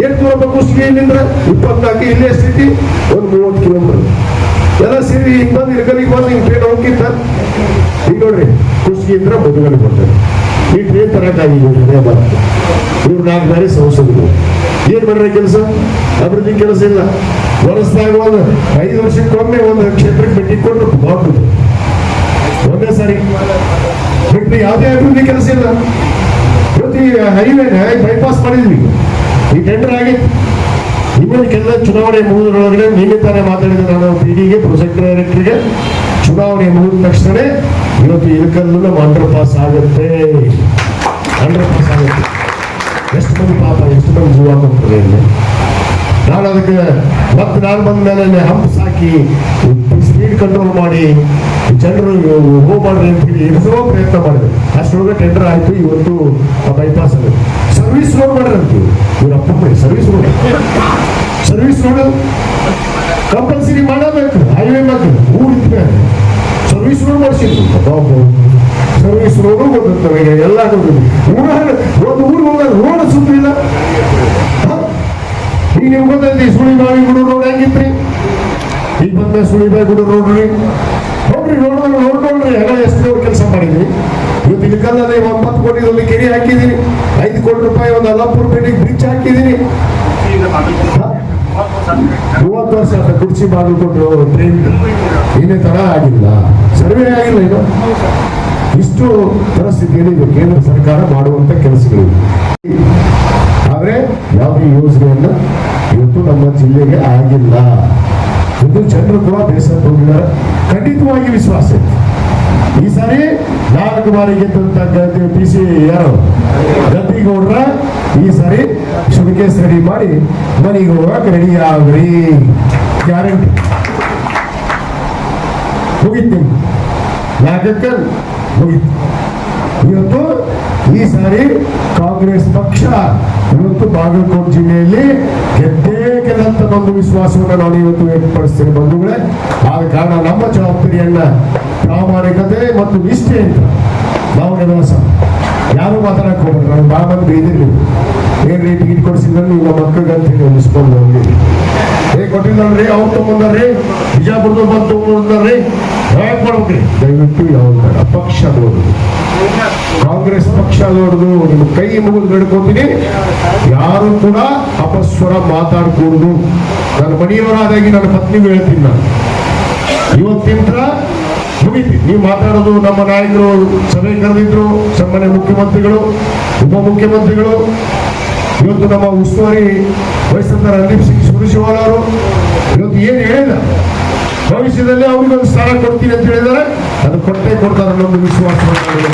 ಎಷ್ಟು ದೂರ ಕುಷ್ಟಿಗೆ ಇಲ್ಲಿಂದ್ರ? ಇಪ್ಪತ್ನಾಲ್ಕು, ಇಲ್ಲಿ ಎಷ್ಟೈತಿ ಒಂದು ಮೂವತ್ತು ಕಿಲೋಮೀಟರ್ ಎಲ್ಲ ಸೇರಿ ಹಿಂಗೆ ಬಂದು ಇರ್ಗಲಿಗೆ ಬಂದು ಹಿಂಗೆ ಟ್ರೈನ್ ಹೋಗಿತ್ತ ಈಗ ನೋಡ್ರಿ ಕುಸ್ತಿ ಇದ್ರೆ ಮುದುಗಲ್ ಬರ್ತದೆ. ಈ ಟ್ರೈನ್ ತರಕಾಗಿದ್ದೀವಿ ಬರುತ್ತೆ ಇವ್ರು ನಾಲ್ಕು ಬಾರಿ ಸಂಸದರು. ಏನ್ ಮಾಡ್ರಿ ಕೆಲಸ? ಅಭಿವೃದ್ಧಿ ಕೆಲಸ ಇಲ್ಲ. ವರ್ಷದಾಗ ಒಂದು ಐದು ವರ್ಷಕ್ಕೊಮ್ಮೆ ಒಂದು ಕ್ಷೇತ್ರಕ್ಕೆ ಭೇಟಿ ಕೊಟ್ಟು ದೊಡ್ಡದು ಒಂದೇ ಸಾರಿ. ಬಿಟ್ಟು ಯಾವುದೇ ಅಭಿವೃದ್ಧಿ ಕೆಲಸ ಇಲ್ಲ. ಪ್ರತಿ ಹೈವೇನ ಬೈಪಾಸ್ ಮಾಡಿದ್ವಿ. ಈ ಟೆಂಡರ್ ಆಗಿತ್ತು. ಇನ್ನೊಂದು ಕೆಲಸ ಚುನಾವಣೆ ಮುಗಿದ್ರೊಳಗಡೆ ನಿನ್ನೆ ತಾನೇ ಮಾತಾಡಿದ ನಾನು ಪಿ ಡಿಗೆ ಪ್ರೊಜೆಕ್ಟ್ ಡೈರೆಕ್ಟರ್ಗೆ. ಚುನಾವಣೆ ಮುಗಿದ ತಕ್ಷಣ ಇವತ್ತು ಇಳಕಲ್ಲು ನಮ್ಮ ಅಂಡರ್ ಪಾಸ್ ಆಗುತ್ತೆ. ಅಂಡರ್ ಪಾಸ್ ಆಗುತ್ತೆ. ಎಷ್ಟು ಮಂದಿ ಪಾಪ, ಎಷ್ಟು ಮಂದಿ ಜೀವ ಹೋಗ್ತದೆ ಇಲ್ಲಿ? ನಾನು ಅದಕ್ಕೆ ಮತ್ತೆ ನಾನು ಬಂದ ಮೇಲೆ ಹಂಪ್ ಸಾಕಿ ಸ್ಪೀಡ್ ಕಂಟ್ರೋಲ್ ಮಾಡಿ, ಜನರು ಹೋಗ್ ಮಾಡ್ರಿ ಅಂತ ಹೇಳಿ ಎಷ್ಟೋ ಪ್ರಯತ್ನ ಮಾಡಿದೆ. ಅಷ್ಟರೊಳಗೆ ಟೆಂಡರ್ ಆಯ್ತು, ಇವತ್ತು ಬೈಪಾಸ್ ಅಲ್ಲಿ. ಸರ್ವಿಸ್ ರೋಡ್ ಮಾಡ್ರಂತೀವಿ ಇವ್ರ ಅಪ್ಪ ಮಾಡಿ service road service road compulsory ಮಾಡಬೇಕು ಹೈವೇ ಮಾಡಿ ಊರ್ ಸರ್ವಿಸ್ ರೋಡ್ ಮಾಡಿಸಿದ್ರು. ಸರ್ವಿಸ್ ರೋಡು ಗೊತ್ತಿರ್ತವೆ ಎಲ್ಲ ಊರ ಒಂದು ಊರಿಗೆ ಹೋಗೋದು ರೋಡ್ ಸುತ್ತಿಲ್ಲ ಈಗ ನಿಮ್ಗೆ ಗೊತ್ತೈತಿ ಸುಳಿಬಾವಿ ಗುಡು ರೋಡ್ ಹೆಂಗಿತ್ರಿ? ಈಗ ಬಂದ ಸುಳಿಬಾವಿ ಗುಡು ರೋಡ್ ರೀ. ನೋಡ್ರಿ ರೋಡ್ ನೋಡ್ರಿ. ಎಲ್ಲ ಎಷ್ಟು ಕೆಲಸ ಮಾಡಿದ್ವಿ ಇವತ್ತು ಇಲ್ಕಲ್ಲದೆ ಒಂಬತ್ತು ಕೋಟಿದಲ್ಲಿ ಕೆರೆ ಹಾಕಿದೀನಿ ಐದು ಕೋಟಿ ರೂಪಾಯಿ ಒಂದು ಅಲ್ಲಾಪುರ ಪೇಟೆಗೆ ಬ್ರಿಡ್ಜ್ ಹಾಕಿದೀನಿ ಮೂವತ್ತು ವರ್ಷ ಅಂತ ಕುರ್ಚಿ ಬಾಗಿಲು ಟ್ರೈನ್ ಏನೇ ತರ ಆಗಿಲ್ಲ. ಸರ್ವೆ ಆಗಿಲ್ಲ ಇದು. ಇಷ್ಟು ಪರಿಸ್ಥಿತಿಯಲ್ಲಿ ಇದು ಕೇಂದ್ರ ಸರ್ಕಾರ ಮಾಡುವಂತ ಕೆಲಸಗಳಿವೆ ಆದ್ರೆ ಯಾವುದೇ ಯೋಜನೆಯನ್ನ ಇವತ್ತು ನಮ್ಮ ಜಿಲ್ಲೆಗೆ ಆಗಿಲ್ಲ. ಇದು ಜನರು ಕೂಡ ಬೇಸರ ಹೋಗಿದ್ದಾರೆ ಖಂಡಿತವಾಗಿ ವಿಶ್ವಾಸ ಇತ್ತು ಈ ಸಾರಿ ನಾಲ್ಕು ಬಾರಿ ಗೆದ್ದಂತ ಗದ್ದೆ ಪಿ ಸಿ ಯಾರು? ಗದ್ದಿಗೌಡ್ರ. ಈ ಸಾರಿ ಶುಭಕೇಸ್ ರೆಡಿ ಮಾಡಿ ಮನೆಗೆ ಹೋಗಕ್ ರೆಡಿ ಆಗ್ರಿ. ಗ್ಯಾರಂಟಿ ಮುಗಿತೀನಿ. ಯಾಕೆ ಮುಗಿತು. ಇವತ್ತು ಈ ಸಾರಿ ಕಾಂಗ್ರೆಸ್ ಪಕ್ಷ ಇವತ್ತು ಬಾಗಲಕೋಟೆ ಜಿಲ್ಲೆಯಲ್ಲಿ ಗೆದ್ದೇ ಒಂದು ವಿಶ್ವಾಸವನ್ನು ನಾನು ಇವತ್ತು ವ್ಯಕ್ತಪಡಿಸ್ತೇನೆ ಬಂಧುಗಳೇ. ಆದ ಕಾರಣ ನಮ್ಮ ಜವಾಬ್ದಾರಿಯನ್ನ ಪ್ರಾಮಾಣಿಕತೆ ಮತ್ತು ನಿಷ್ಠೆಯಿಂದ ನಾವು ನಿರ್ವಹಿಸ ಯಾರು ಮಾತಾಡಕ್ ಹೋಗ್ರಿ ನಾನು ಭಾಳ ಮಂದಿ ಬೈದಿರ್ಲಿ. ಏನ್ರಿ ಟಿಕೆಟ್ ಕೊಡಿಸಿದ್ರೆ ನಮ್ಮ ಮಕ್ಕಳಿಗೆ ಅಂತ ಹೇಳಿ ಅನಿಸ್ಕೊಂಡು ಹೋಗಿ. ಏ ಕೊಟ್ಟಿದ್ದಲ್ರಿ ಅವ್ರು ತಗೊಂಡ್ರಿ ಬಿಜಾಪುರದವ್ರು ಬಂದು ತಗೊಂಡ್ರಿ ಹೇಗೆ ಮಾಡ್ಬೇಕ್ರಿ ದಯವಿಟ್ಟು ಯಾವ ಪಕ್ಷ ನೋಡುದು ಕಾಂಗ್ರೆಸ್ ಪಕ್ಷ ನೋಡುದು ನಿಮ್ಮ ಕೈ ಮುಗಿದು ನಡ್ಕೋತೀನಿ. ಯಾರು ಕೂಡ ಅಪಸ್ವರ ಮಾತಾಡ್ಕೂಡುದು. ನನ್ನ ಮನೆಯವರಾದಾಗಿ ನನ್ನ ಪತ್ನಿಗೂ ಹೇಳ್ತೀನಿ ನಾನು. ಇವತ್ತಿಂದ ಮುಗಿತಿ. ನೀವು ಮಾತಾಡೋದು ನಮ್ಮ ನಾಯಕರು, ಸಭೆ ಕರೆದಿದ್ರು, ಸನ್ಮಾನ್ಯ ಮುಖ್ಯಮಂತ್ರಿಗಳು, ಉಪಮುಖ್ಯಮಂತ್ರಿಗಳು. ಇವತ್ತು ನಮ್ಮ ಉಸ್ತುವಾರಿ ವಹಿಸಿದ ರಣದೀಪ್ ಸಿಂಗ್ ಸುರಜೇವಾಲ ಅವರು. ಇವತ್ತು ಏನು ಹೇಳಿಲ್ಲ. ಭವಿಷ್ಯದಲ್ಲಿ ಅವ್ರಿಗೊಂದು ಸ್ಥಾನ ಕೊಡ್ತೀನಿ ಅಂತ ಹೇಳಿದ್ದಾರೆ. ಅದು ಕೊಟ್ಟೇ ಕೊಡ್ತಾರೆ ಅನ್ನೋ ಒಂದು ವಿಶ್ವಾಸವನ್ನು.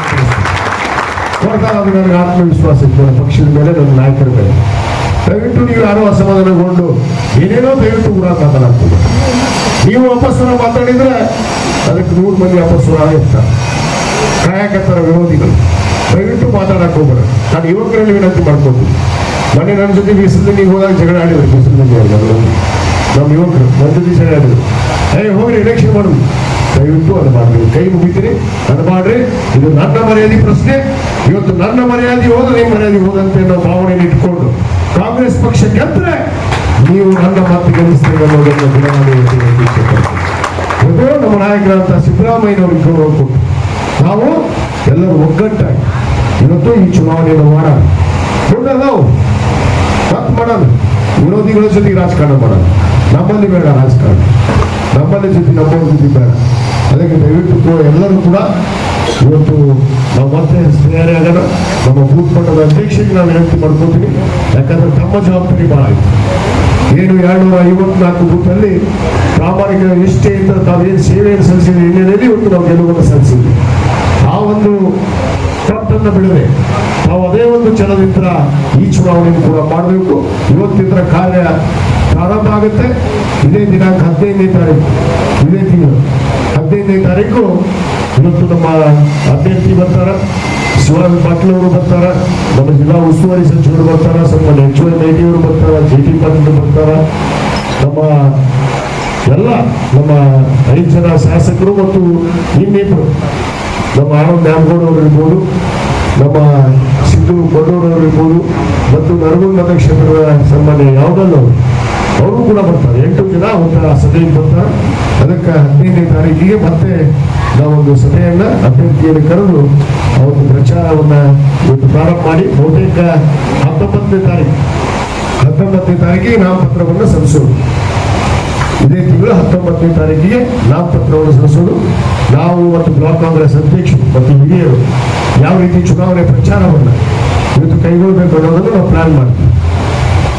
ಕೊಡ್ತಾರೆ ಅದು ನನಗೆ ಆತ್ಮವಿಶ್ವಾಸ ಇತ್ತು ನನ್ನ ಪಕ್ಷದ ಮೇಲೆ ನನ್ನ ನಾಯಕರ ಮೇಲೆ. ದಯವಿಟ್ಟು ನೀವು ಯಾರೋ ಅಸಮಾಧಾನಗೊಂಡು ಏನೇನೋ ದಯವಿಟ್ಟು ಕೂಡ ಮಾತನಾಡ್ತೀವಿ ನೀವು ಅಪಸ್ವರ ಮಾತಾಡಿದ್ರೆ ಅದಕ್ಕೆ ನೂರು ಮಂದಿ ಅಪಸ್ವರ ಇರ್ತಾರೆ ಕಾಯಕತ್ತರ ವಿರೋಧಿಗಳು, ದಯವಿಟ್ಟು ಮಾತಾಡಕ್ಕೆ ಹೋಗ್ಬೇಡ ನಾನು ಯುವಕರಲ್ಲಿ ವಿನಂತಿ ಮಾಡ್ಕೊತೀನಿ ಮೊನ್ನೆ ನನ್ನ ಜೊತೆ ಬೀಸಲ್ಲಿ ನೀವು ಹೋದಾಗ ಜಗಳ ಆಡಿದ್ರು ಬೀಸಲ್ಲಿ ನಮ್ಮ ಯುವಕರು, ನನ್ನ ಜೊತೆ ಜಗಳ ಆಡಿದ್ರು. ಏ ಹೋಗ್ರಿ ಎಲೆಕ್ಷನ್ ಮಾಡೋದು ದಯವಿಟ್ಟು ಅದು ಮಾಡ್ರಿ. ಕೈ ಮುಗಿತೀರಿ ಅದು ಮಾಡ್ರಿ. ಇದು ನನ್ನ ಮರ್ಯಾದೆ ಪ್ರಶ್ನೆ. ಇವತ್ತು ನನ್ನ ಮರ್ಯಾದೆ ಹೋದ ನಿಮ್ಮ ಮರ್ಯಾದೆ ಹೋದಂತೆ ಅನ್ನೋ ಭಾವನೆಯನ್ನು ಇಟ್ಕೊಂಡು ಕಾಂಗ್ರೆಸ್ ಪಕ್ಷ ಗೆದ್ರೆ ನೀವು ನನ್ನ ಮಾತು ಗೆಲ್ಲಿಸ್ತೀರಿ ಅನ್ನೋದನ್ನು. ಇದು ನಮ್ಮ ನಾಯಕರಂತ ಸಿದ್ದರಾಮಯ್ಯನವ್ರಿಗೆ ಗೌರವ ಕೊಟ್ಟು ನಾವು ಎಲ್ಲರೂ ಒಗ್ಗಟ್ಟಾಗಿ ಇವತ್ತು ಈ ಚುನಾವಣೆಯನ್ನು ಮಾಡೋಣ. ದೊಡ್ಡ ನಾವು ತಪ್ಪು ಮಾಡೋಣ ವಿರೋಧಿಗಳ ಜೊತೆಗೆ ರಾಜಕಾರಣ ಮಾಡೋಣ ನಮ್ಮಲ್ಲಿ ಬೇಡ ರಾಜಕಾರಣ. ನಮ್ಮಲ್ಲಿ ಜೊತೆ ನಮ್ಮ ಜೊತೆ ಬೇಡ. ಅದಕ್ಕೆ ದಯವಿಟ್ಟು ಎಲ್ಲರೂ ಕೂಡ ಇವತ್ತು ನಾವು ಮತ್ತೆ ತಯಾರಿ ಆಗೋಣ ನಮ್ಮ ಬೂತ್ ಮಟ್ಟದ ಅಧ್ಯಕ್ಷರಿಗೆ ನಾನು ಹೇಳ್ತಿ ಮಾಡ್ಕೊತೀನಿ. ಯಾಕಂದ್ರೆ ತಮ್ಮ ಜವಾಬ್ದಾರಿ ಭಾಳ ಆಯ್ತು. ಏನು ಎರಡ್ನೂರ ಐವತ್ನಾಲ್ಕು ಬೂತಲ್ಲಿ ಪ್ರಾಮಾಣಿಕ ನಿಷ್ಠೆಯಿಂದ ತಾವೇನು ಸೇವೆಯನ್ನು ಸಲ್ಲಿಸಿದ ಹಿನ್ನೆಲೆಯಲ್ಲಿ ಇವತ್ತು ನಾವು ಗೆಲುವನ್ನು ಸಲ್ಲಿಸಿದ್ವಿ. ಆ ಒಂದು ಕಟ್ಟನ್ನು ಬಿಡದೆ ನಾವು ಅದೇ ಒಂದು ಜನದಿಂದ ಈ ಚುನಾವಣೆಯನ್ನು ಕೂಡ ಮಾಡಬೇಕು. ಇವತ್ತಿನ ಕಾರ್ಯ ಪ್ರಾರಂಭ ಆಗುತ್ತೆ. ಇದೇ ದಿನಾಂಕ ಹದಿನೈದನೇ ತಾರೀಕು, ಇದೇ ತಿಂಗಳು. ಹದಿನೈದನೇ ತಾರೀಕು. ಇವತ್ತು ನಮ್ಮ ಅಭ್ಯರ್ಥಿ ಬರ್ತಾರ ಶಿವರಾಜ್ ಪಾಟೀಲ್ ಅವರು ಬರ್ತಾರ, ನಮ್ಮ ಜಿಲ್ಲಾ ಉಸ್ತುವಾರಿ ಸಚಿವರು ಬರ್ತಾರ ನಮ್ಮ ಎಚ್ ವೈ ಅವರು ಬರ್ತಾರ ಜೆ ಟಿ ಪಾಟೀಲ್ ಬರ್ತಾರ. ನಮ್ಮ ಎಲ್ಲ ನಮ್ಮ ಐದು ಜನ ಶಾಸಕರು ಮತ್ತು ಇನ್ನಿಬ್ಬರು ನಮ್ಮ ಆನಂದ್ ನ್ಯಾಮಗೌಡ ಅವರು ಇರ್ಬೋದು, ನಮ್ಮ ಸಿದ್ದು ಕೊಂಡೂರು ಅವರು ಇರ್ಬೋದು, ಮತ್ತು ನರಗುಂದ ನಕ್ಷತ್ರದ ಯಾವುದಲ್ಲ ಅವರು ಕೂಡ ಬರ್ತಾರೆ. ಎಂಟು ಜನ ಒಂಥರ ಸಭೆಗೆ ಬರ್ತಾರೆ. ಅದಕ್ಕೆ ಹದಿನೈದನೇ ತಾರೀಕಿಗೆ ಮತ್ತೆ ನಾವೊಂದು ಸಭೆಯನ್ನ ಅಭ್ಯರ್ಥಿಯನ್ನು ಕರೆದು ಒಂದು ಪ್ರಚಾರವನ್ನ ಇವತ್ತು ಪ್ರಾರಂಭ ಮಾಡಿ ಬಹುತೇಕ ಹತ್ತೊಂಬತ್ತನೇ ತಾರೀಕು. ಹತ್ತೊಂಬತ್ತನೇ ತಾರೀಕಿಗೆ ನಾಮಪತ್ರವನ್ನು ಸಲ್ಲಿಸೋದು. ಇದೇ ತಿಂಗಳು ಹತ್ತೊಂಬತ್ತನೇ ತಾರೀಕಿಗೆ ನಾಮಪತ್ರವನ್ನು ಸಲ್ಲಿಸೋದು. ನಾವು ಮತ್ತು ಬ್ಲಾಕ್ ಕಾಂಗ್ರೆಸ್ ಅಧ್ಯಕ್ಷರು ಮತ್ತು ಹಿರಿಯರು ಯಾವ ರೀತಿ ಚುನಾವಣೆ ಪ್ರಚಾರವನ್ನು ಇವತ್ತು ಕೈಗೊಳ್ಳಬೇಕು ಅನ್ನೋದನ್ನು ನಾವು ಪ್ಲಾನ್ ಮಾಡ್ತೀವಿ.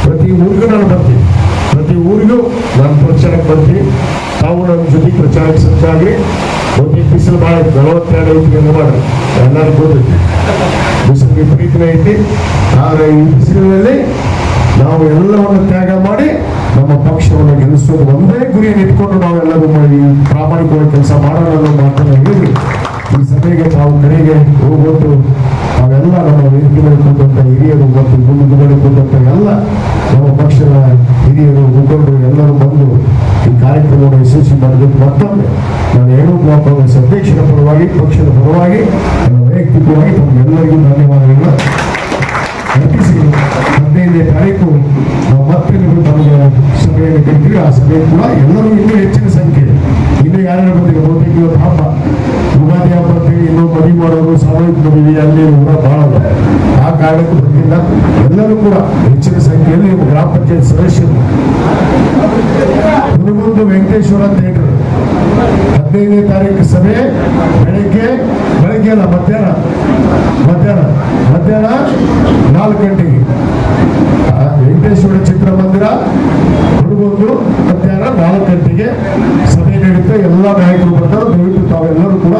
ಪ್ರತಿ ಊರಿಗೂ ನಾನು ಬರ್ತೀನಿ. ಊರಿಗೂ ನಾನು ಪ್ರಚಾರಕ್ಕೆ ಬಂದು ತಾವು ನಮ್ಮ ಜೊತೆ ಪ್ರಚಾರಕ್ಕೆ ಸಜ್ಜಾಗಿ ಒಂದು ಬಿಸಿಲು ಭಾಳ ಐತಿ. ನಲವತ್ತೆರಡು ಐತಿ ಮಾಡಿ. ಎಲ್ಲರೂ ಗೊತ್ತೈತಿ ಬಿಸಿಲು ವಿಪರೀತನೇ ಐತಿ. ಆದರೆ ಈ ಬಿಸಿಲಿನಲ್ಲಿ ನಾವು ಎಲ್ಲವನ್ನು ತ್ಯಾಗ ಮಾಡಿ ನಮ್ಮ ಪಕ್ಷವನ್ನು ಗೆಲ್ಲಿಸೋದು ಒಂದೇ ಗುರಿಯನ್ನು ಇಟ್ಕೊಂಡು ನಾವೆಲ್ಲರೂ ಪ್ರಾಮಾಣಿಕವಾಗಿ ಕೆಲಸ ಮಾಡೋಣ ಅನ್ನೋ ಮಾತನ್ನು ಈ ಸಭೆಗೆ ತಾವು ಕಡೆಗೆ ಹೋಗೋದು ನಾವೆಲ್ಲ ನಮ್ಮ ವೇದಿಕೆ ಹಿರಿಯರು ಮತ್ತು ಮುಂದುಗಡೆ ಕೂತಂತ ಎಲ್ಲ ನಮ್ಮ ಪಕ್ಷದ ಹಿರಿಯರು, ಮುಖಂಡರು ಎಲ್ಲರೂ ಬಂದು ಈ ಕಾರ್ಯಕ್ರಮವನ್ನು ಯಶಸ್ವಿ ಮಾಡಬೇಕು ಮತ್ತೊಮ್ಮೆ ನಾನು ಏನು ಬ್ಲಾಕ್ ಕಾಂಗ್ರೆಸ್ ಅಧ್ಯಕ್ಷರ ಪರವಾಗಿ, ಪಕ್ಷದ ಪರವಾಗಿ ನನ್ನ ವೈಯಕ್ತಿಕವಾಗಿ ತಮ್ಮೆಲ್ಲರಿಗೂ ಧನ್ಯವಾದಗಳನ್ನ ಅರ್ಪಿಸಿ ಹದಿನೈದನೇ ತಾರೀಕು ನಾವು ಮತ್ತೆ ನಮಗೆ ಸಭೆಯನ್ನು ಕರಿತೀವಿ ಆ ಸಭೆ ಕೂಡ ಎಲ್ಲರೂ ಇನ್ನೂ ಹೆಚ್ಚಿನ ಸಂಖ್ಯೆ. ಇನ್ನೂ ಯಾರು ಬಂದಿದೆ ಬಹುತೇಕ ಇವತ್ತು ಹಬ್ಬ. ಯುಗಾದಿ ಮದುವೆ ಮಾಡೋದು ಸಾಮೂಹಿಕ ಮದುವೆ, ಅಲ್ಲಿ ಕೂಡ ಅದ. ಆ ಕಾರಣಕ್ಕೂ ಬಂದಿಲ್ಲ. ಎಲ್ಲರೂ ಕೂಡ ಹೆಚ್ಚಿನ ಸಂಖ್ಯೆಯಲ್ಲಿ ಗ್ರಾಮ ಪಂಚಾಯತ್ ಸದಸ್ಯರು. ಹುಡುಗುಂದು ವೆಂಕಟೇಶ್ವರ ಥಿಯೇಟರ್. ಹದಿನೈದನೇ ತಾರೀಕು ಸಭೆ, ಬೆಳಗ್ಗೆ ಬೆಳಗ್ಗೆ ಅಲ್ಲ, ಮಧ್ಯಾಹ್ನ. ಮಧ್ಯಾಹ್ನ. ಮಧ್ಯಾಹ್ನ ನಾಲ್ಕು ಗಂಟೆಗೆ. ವೆಂಕಟೇಶ್ವರ ಚಿತ್ರಮಂದಿರ ಹುಡುಗೊಂದು ಮಧ್ಯಾಹ್ನ ನಾಲ್ಕು ಗಂಟೆಗೆ ಸಭೆ ನಡೆಯುತ್ತೆ. ಎಲ್ಲ ನಾಯಕರು ಬರ್ತಾರೆ. ದಯವಿಟ್ಟು ತಾವೆಲ್ಲರೂ ಕೂಡ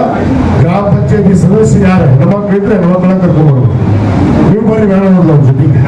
ಗ್ರಾಮ ಪಂಚಾಯತಿ ಸದಸ್ಯರು ಯಾರು? ಹೆಣ್ಮಕ್ಳು ಇದ್ರೆ ಹೆಣ್ಮಕ್ಳನ್ನ ಕರ್ಕೊಂಡು. ನೀವು ಬರ್ರಿ ಬೇಡ ನೋಡಲ್ಲ ಜೊತೆಗೆ